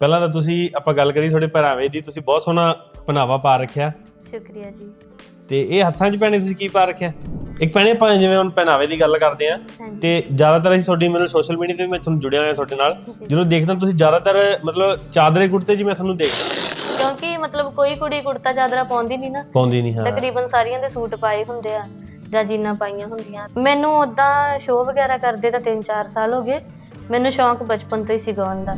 ਪਹਿਲਾਂ ਤਾਂ ਤੁਸੀਂ ਆਪਾਂ ਗੱਲ ਕਰੀ ਤੁਹਾਡੇ ਪਹਿਰਾਵੇ ਦੀ ਤੁਸੀਂ ਬਹੁਤ ਸੋਹਣਾ ਪਹਿਨਾਵਾ ਪਾ ਰੱਖਿਆ। ਸ਼ੁਕਰੀਆ ਜੀ। ਤੇ ਇਹ ਹੱਥਾਂ 'ਚ ਭੈਣੇ ਤੁਸੀਂ ਕੀ ਪਾ ਰੱਖਿਆ? ਇੱਕ ਭੈਣੇ ਆਪਾਂ ਜਿਵੇਂ ਹੁਣ ਪਹਿਨਾਵੇ ਦੀ ਗੱਲ ਕਰਦੇ ਆ ਹਾਂਜੀ। ਤੇ ਜ਼ਿਆਦਾਤਰ ਅਸੀਂ ਤੁਹਾਡੀ ਮਤਲਬ ਸੋਸ਼ਲ ਮੀਡੀਆ ਤੇ ਵੀ ਮੈਂ ਤੁਹਾਨੂੰ ਜੁੜਿਆ ਹੋਇਆ ਤੁਹਾਡੇ ਨਾਲ। ਜਦੋਂ ਦੇਖਦਾ ਤੁਸੀਂ ਜ਼ਿਆਦਾਤਰ ਮਤਲਬ ਚਾਦਰੇ ਕੁੜਤੇ ਜੀ ਮੈਂ ਤੁਹਾਨੂੰ ਦੇਖਦਾ ਕਿਉਂਕਿ ਮਤਲਬ ਕੋਈ ਕੁੜੀ ਕੁੜਤਾ ਚਾਦਰਾ ਪਾਉਂਦੀ ਨਹੀਂ ਨਾ। ਪਾਉਂਦੀ ਨਹੀਂ ਹਾਂ। ਤਕਰੀਬਨ ਸਾਰੀਆਂ ਦੇ ਸੂਟ ਪਾਏ ਹੁੰਦੇ ਆ ਜਾਂ ਜੀਨਾਂ ਪਾਈਆਂ ਹੁੰਦੀਆਂ। ਮੈਨੂੰ ਉਦਾਂ ਸ਼ੋਅ ਵਗੈਰਾ ਕਰਦੇ ਤਾਂ 3-4 ਸਾਲ ਹੋ ਗਏ। ਮੈਨੂੰ ਸ਼ੌਂਕ ਬਚਪਨ ਤੋਂ ਹੀ ਸੀ ਗਾਉਣ ਦਾ।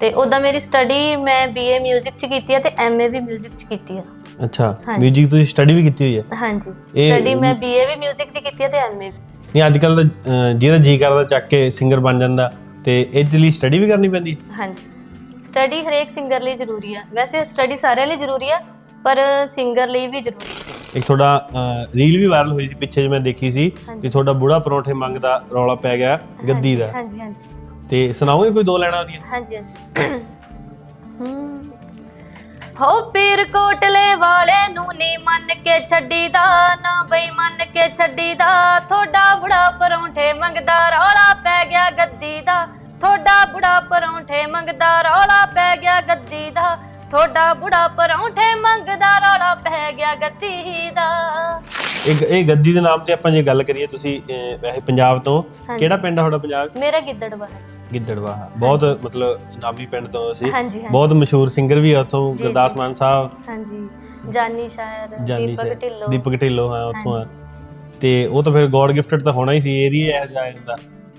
ਤੇ ਉਦਾਂ ਮੇਰੀ ਸਟੱਡੀ ਮੈਂ ਬੀਏ 뮤직 ਚ ਕੀਤੀ ਹੈ ਤੇ ਐਮਏ ਵੀ 뮤직 ਚ ਕੀਤੀ ਹੈ ਅੱਛਾ ਹਾਂਜੀ। 뮤직 ਤੁਸੀਂ ਸਟੱਡੀ ਵੀ ਕੀਤੀ ਹੋਈ ਹੈ ਹਾਂਜੀ ਇਹ- ਸਟੱਡੀ ਮੈਂ ਬੀਏ ਵੀ 뮤직 ਦੀ ਕੀਤੀ ਹੈ ਤੇ ਐਮਏ ਵੀ ਨਹੀਂ ਅੱਜ ਕੱਲ ਤਾਂ ਅਹ, ਜਿਹਦਾ ਜੀ ਕਰਦਾ ਚੱਕ ਕੇ ਸਿੰਗਰ ਬਣ ਜਾਂਦਾ ਤੇ ਇਹਦੇ ਲਈ ਸਟੱਡੀ ਵੀ ਕਰਨੀ ਪੈਂਦੀ ਹੈ ਹਾਂਜੀ ਸਟੱਡੀ ਹਰੇਕ ਸਿੰਗਰ ਲਈ ਜ਼ਰੂਰੀ ਆ ਵੈਸੇ ਸਟੱਡੀ ਸਾਰਿਆਂ ਲਈ ਜ਼ਰੂਰੀ ਆ ਪਰ ਸਿੰਗਰ ਲਈ ਵੀ ਜ਼ਰੂਰੀ ਆ ਇੱਕ ਤੁਹਾਡਾ ਰੀਲ ਵੀ ਵਾਇਰਲ ਹੋਈ ਸੀ ਪਿੱਛੇ ਜੇ ਮੈਂ ਦੇਖੀ ਸੀ ਹਾਂਜੀ। ਕਿ ਤੁਹਾਡਾ ਬੁੜਾ ਪਰੌਂਠੇ ਮੰਗਦਾ ਰੌਲਾ ਪੈ ਗਿਆ ਗੱਦੀ ਦਾ ਹਾਂਜੀ ਹਾਂਜੀ ਤੇ ਸੁਣਾਓਗੇ ਕੋਈ ਦੋ ਲੈਣਾ ਉਹਦੀਆਂ ਹਾਂਜੀ ਹਾਂਜੀ। ਹਮ। ਹੋ ਪੀਰ ਕੋਟਲੇ ਵਾਲੇ ਨੂੰ ਨੀ ਮੰਨ ਕੇ ਛੱਡੀਦਾ, ਨਾ ਬਈ ਮੰਨ ਕੇ ਛੱਡੀਦਾ। ਥੋੜਾ ਬੁੜਾ ਪਰੌਂਠੇ ਮੰਗਦਾ, ਰੌਲਾ ਪੈ ਗਿਆ ਗੱਦੀ ਦਾ। ਥੋੜਾ ਬੁੜਾ ਪਰੌਂਠੇ ਮੰਗਦਾ, ਰੌਲਾ ਪੈ ਗਿਆ ਗੱਦੀ ਦਾ। ਥੋੜਾ ਬੁੜਾ ਪਰੌਂਠੇ ਮੰਗਦਾ, ਰੌਲਾ ਪੈ ਗਿਆ ਗੱਦੀ ਦਾ। ਇਹ ਇਹ ਗੱਦੀ ਦੇ ਨਾਮ ਤੇ ਆਪਾਂ ਜੇ ਗੱਲ ਕਰੀਏ ਤੁਸੀਂ ਅਹ, ਵੈਸੇ ਪੰਜਾਬ ਤੋਂ ਹਾਂਜੀ। ਕਿਹੜਾ ਪਿੰਡ ਆ ਤੁਹਾਡਾ ਪੰਜਾਬ? ਮੇਰਾ ਗਿੱਦੜਵਾ ਗਿੱਦੜਵਾਹਾ। ਬਹੁਤ ਮਤਲਬ ਨਾਮੀ ਪਿੰਡ ਤੋਂ ਅਸੀਂ। ਹਾਂਜੀ ਹਾਂਜੀ। ਬਹੁਤ ਮਸ਼ਹੂਰ ਸਿੰਗਰ ਵੀ ਆ ਉੱਥੋਂ ਜੀ, ਗੁਰਦਾਸ। ਮਾਨ ਸਾਹਿਬ। ਹਾਂਜੀ। ਜਾਨੀ ਸ਼ਾਇਰ ਜਾਨੀ ਦੀਪਕ ਸੇ ਢਿੱਲੋਂ। ਦੀਪਕ ਢਿੱਲੋਂ ਹਾਂ ਉੱਥੋਂ ਆ। ਤੇ ਉਹ ਤਾਂ ਫਿਰ ਗੋਡ ਗਿਫਟਡ ਤਾਂ ਹੋਣਾ ਹੀ ਸੀ ਏਰੀਆ ਇਹ ਜਿਹਾ ਜਾਂਦਾ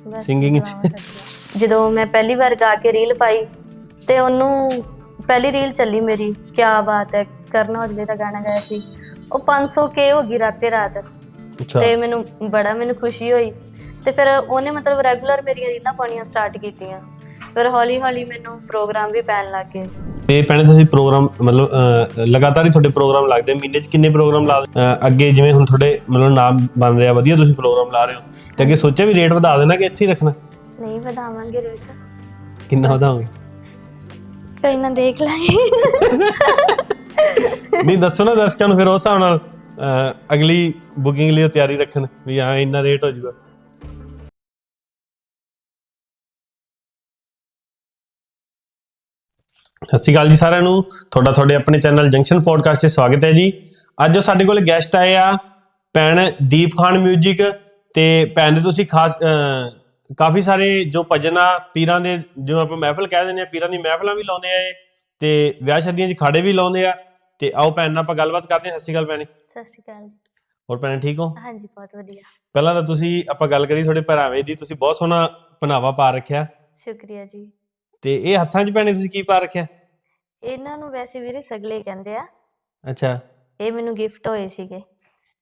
ਬਸ Singing ਚ। ਜਦੋਂ ਮੈਂ ਪਹਿਲੀ ਵਾਰ ਗਾ ਕੇ ਰੀਲ ਪਾਈ ਤੇ ਉਹਨੂੰ ਪਹਿਲੀ ਰੀਲ ਚੱਲੀ ਮੇਰੀ ਕਿਆ ਬਾਤ ਹੈ ਕਰਨ ਔਜਲੇ ਦਾ ਗਾਣਾ ਗਾਇਆ ਸੀ। ਉਹ 500 ਕੇ ਹੋ ਗਈ ਰਾਤੇ ਰਾਤ। ਅੱਛਾ। ਤੇ ਮੈਨੂੰ ਬੜਾ ਮੈਨੂੰ ਖੁਸ਼ੀ ਹੋਈ। ਤੇ ਫਿਰ ਉਹਨੇ ਮਤਲਬ ਰੈਗੂਲਰ ਮੇਰੀਆਂ ਰੀਲਾਂ ਪਾਉਣੀਆਂ ਸਟਾਰਟ ਕੀਤੀਆਂ। ਫਿਰ ਹੌਲੀ ਹੌਲੀ ਮੈਨੂੰ ਪ੍ਰੋਗਰਾਮ ਵੀ ਪੈਣ ਲੱਗ ਗਏ। ਤੇ ਪਹਿਲੇ ਤੁਸੀਂ ਪ੍ਰੋਗਰਾਮ ਮਤਲਬ ਲਗਾਤਾਰ ਹੀ ਤੁਹਾਡੇ ਪ੍ਰੋਗਰਾਮ ਲੱਗਦੇ। ਮਹੀਨੇ 'ਚ ਕਿੰਨੇ ਪ੍ਰੋਗਰਾਮ ਲਾ ਅੱਗੇ ਜਿਵੇਂ ਹੁਣ ਤੁਹਾਡੇ ਮਤਲਬ ਨਾਮ ਬਣ ਰਿਹਾ ਵਧੀਆ ਤੁਸੀਂ ਪ੍ਰੋਗਰਾਮ ਲਾ ਰਹੇ ਹੋ। ਤੇ ਅੱਗੇ ਸੋਚਿਆ ਵੀ ਰੇਟ ਵਧਾ ਦੇਣਾ ਕਿ ਇੱਥੇ ਹੀ ਰੱਖਣਾ? ਨਹੀਂ ਵਧਾਵਾਂਗੇ ਰੇਟ ਕਿੰਨਾ ਵਧਾਓਗੇ? ਕੋਈ ਨਾ ਦੇਖ ਲਾਂਗੇ। ਨਹੀਂ ਦੱਸੋ ਨਾ ਦਰਸ਼ਕਾਂ ਨੂੰ ਫਿਰ ਉਸ ਹਿਸਾਬ ਨਾਲ ਅਹ, ਅਗਲੀ ਬੁਕਿੰਗ ਲਈ ਉਹ ਤਿਆਰੀ ਰੱਖਣ ਵੀ ਹਾਂ ਇੰਨਾ ਰੇਟ ਹੋ ਜਾਊਗਾ। ਸਤਿ ਸ਼੍ਰੀ ਅਕਾਲ ਜੀ ਸਾਰਿਆਂ ਨੂੰ। ਤੁਹਾਡਾ ਤੁਹਾਡੇ ਆਪਣੇ ਚੈਨਲ ਜੰਕਸ਼ਨ ਪੋਡਕਾਸਟ 'ਚ ਸਵਾਗਤ ਹੈ ਜੀ। ਅੱਜ ਜੋ ਸਾਡੇ ਕੋਲ ਗੈਸਟ ਆਏ ਆ ਭੈਣ ਦੀਪ ਖਾਨ 뮤직 ਤੇ ਭੈਣ ਦੇ ਤੁਸੀਂ ਖਾਸ ਅਹ, ਕਾਫੀ ਸਾਰੇ ਜੋ ਭਜਨ ਆ ਪੀਰਾਂ ਦੇ ਜਿਵੇਂ ਆਪਾਂ ਮਹਿਫਲ ਕਹਿ ਦਿੰਦੇ ਆ ਪੀਰਾਂ ਦੀ ਮਹਿਫਲਾਂ ਵੀ ਲਾਉਂਦੇ ਆ ਇਹ ਤੇ ਵਿਆਹ ਸ਼ਾਦੀਆਂ 'ਚ ਖਾੜੇ ਵੀ ਲਾਉਂਦੇ ਆ। ਤੇ ਆਓ ਭੈਣ ਨਾਲ ਆਪਾਂ ਗੱਲਬਾਤ ਕਰਦੇ ਹਾਂ। ਸਤਿ ਸ਼੍ਰੀ ਅਕਾਲ ਭੈਣੇ। ਸਤਿ ਸ਼੍ਰੀ ਅਕਾਲ ਹੋਰ ਭੈਣੇ ਠੀਕ ਹੋ? ਹਾਂਜੀ ਬਹੁਤ ਵਧੀਆ। ਪਹਿਲਾਂ ਤਾਂ ਤੁਸੀਂ ਆਪਾਂ ਗੱਲ ਕਰੀ ਤੁਹਾਡੇ ਪਹਿਰਾਵੇ ਦੀ। ਤੁਸੀਂ ਬਹੁਤ ਸੋਹਣਾ ਪਹਿਨਾਵਾ ਪਾ ਰੱਖਿਆ। ਸ਼ੁਕਰੀਆ ਜੀ। ਤੇ ਇਹ ਹੱਥਾਂ 'ਚ ਭੈਣੇ ਤੁਸੀਂ ਕੀ ਪਾ ਰੱਖਿਆ? ਇਹਨਾਂ ਨੂੰ ਵੈਸੇ ਵੀਰੇ ਸਗਲੇ ਕਹਿੰਦੇ ਆ। ਅੱਛਾ। ਇਹ ਮੈਨੂੰ ਗਿਫਟ ਹੋਏ ਸੀਗੇ।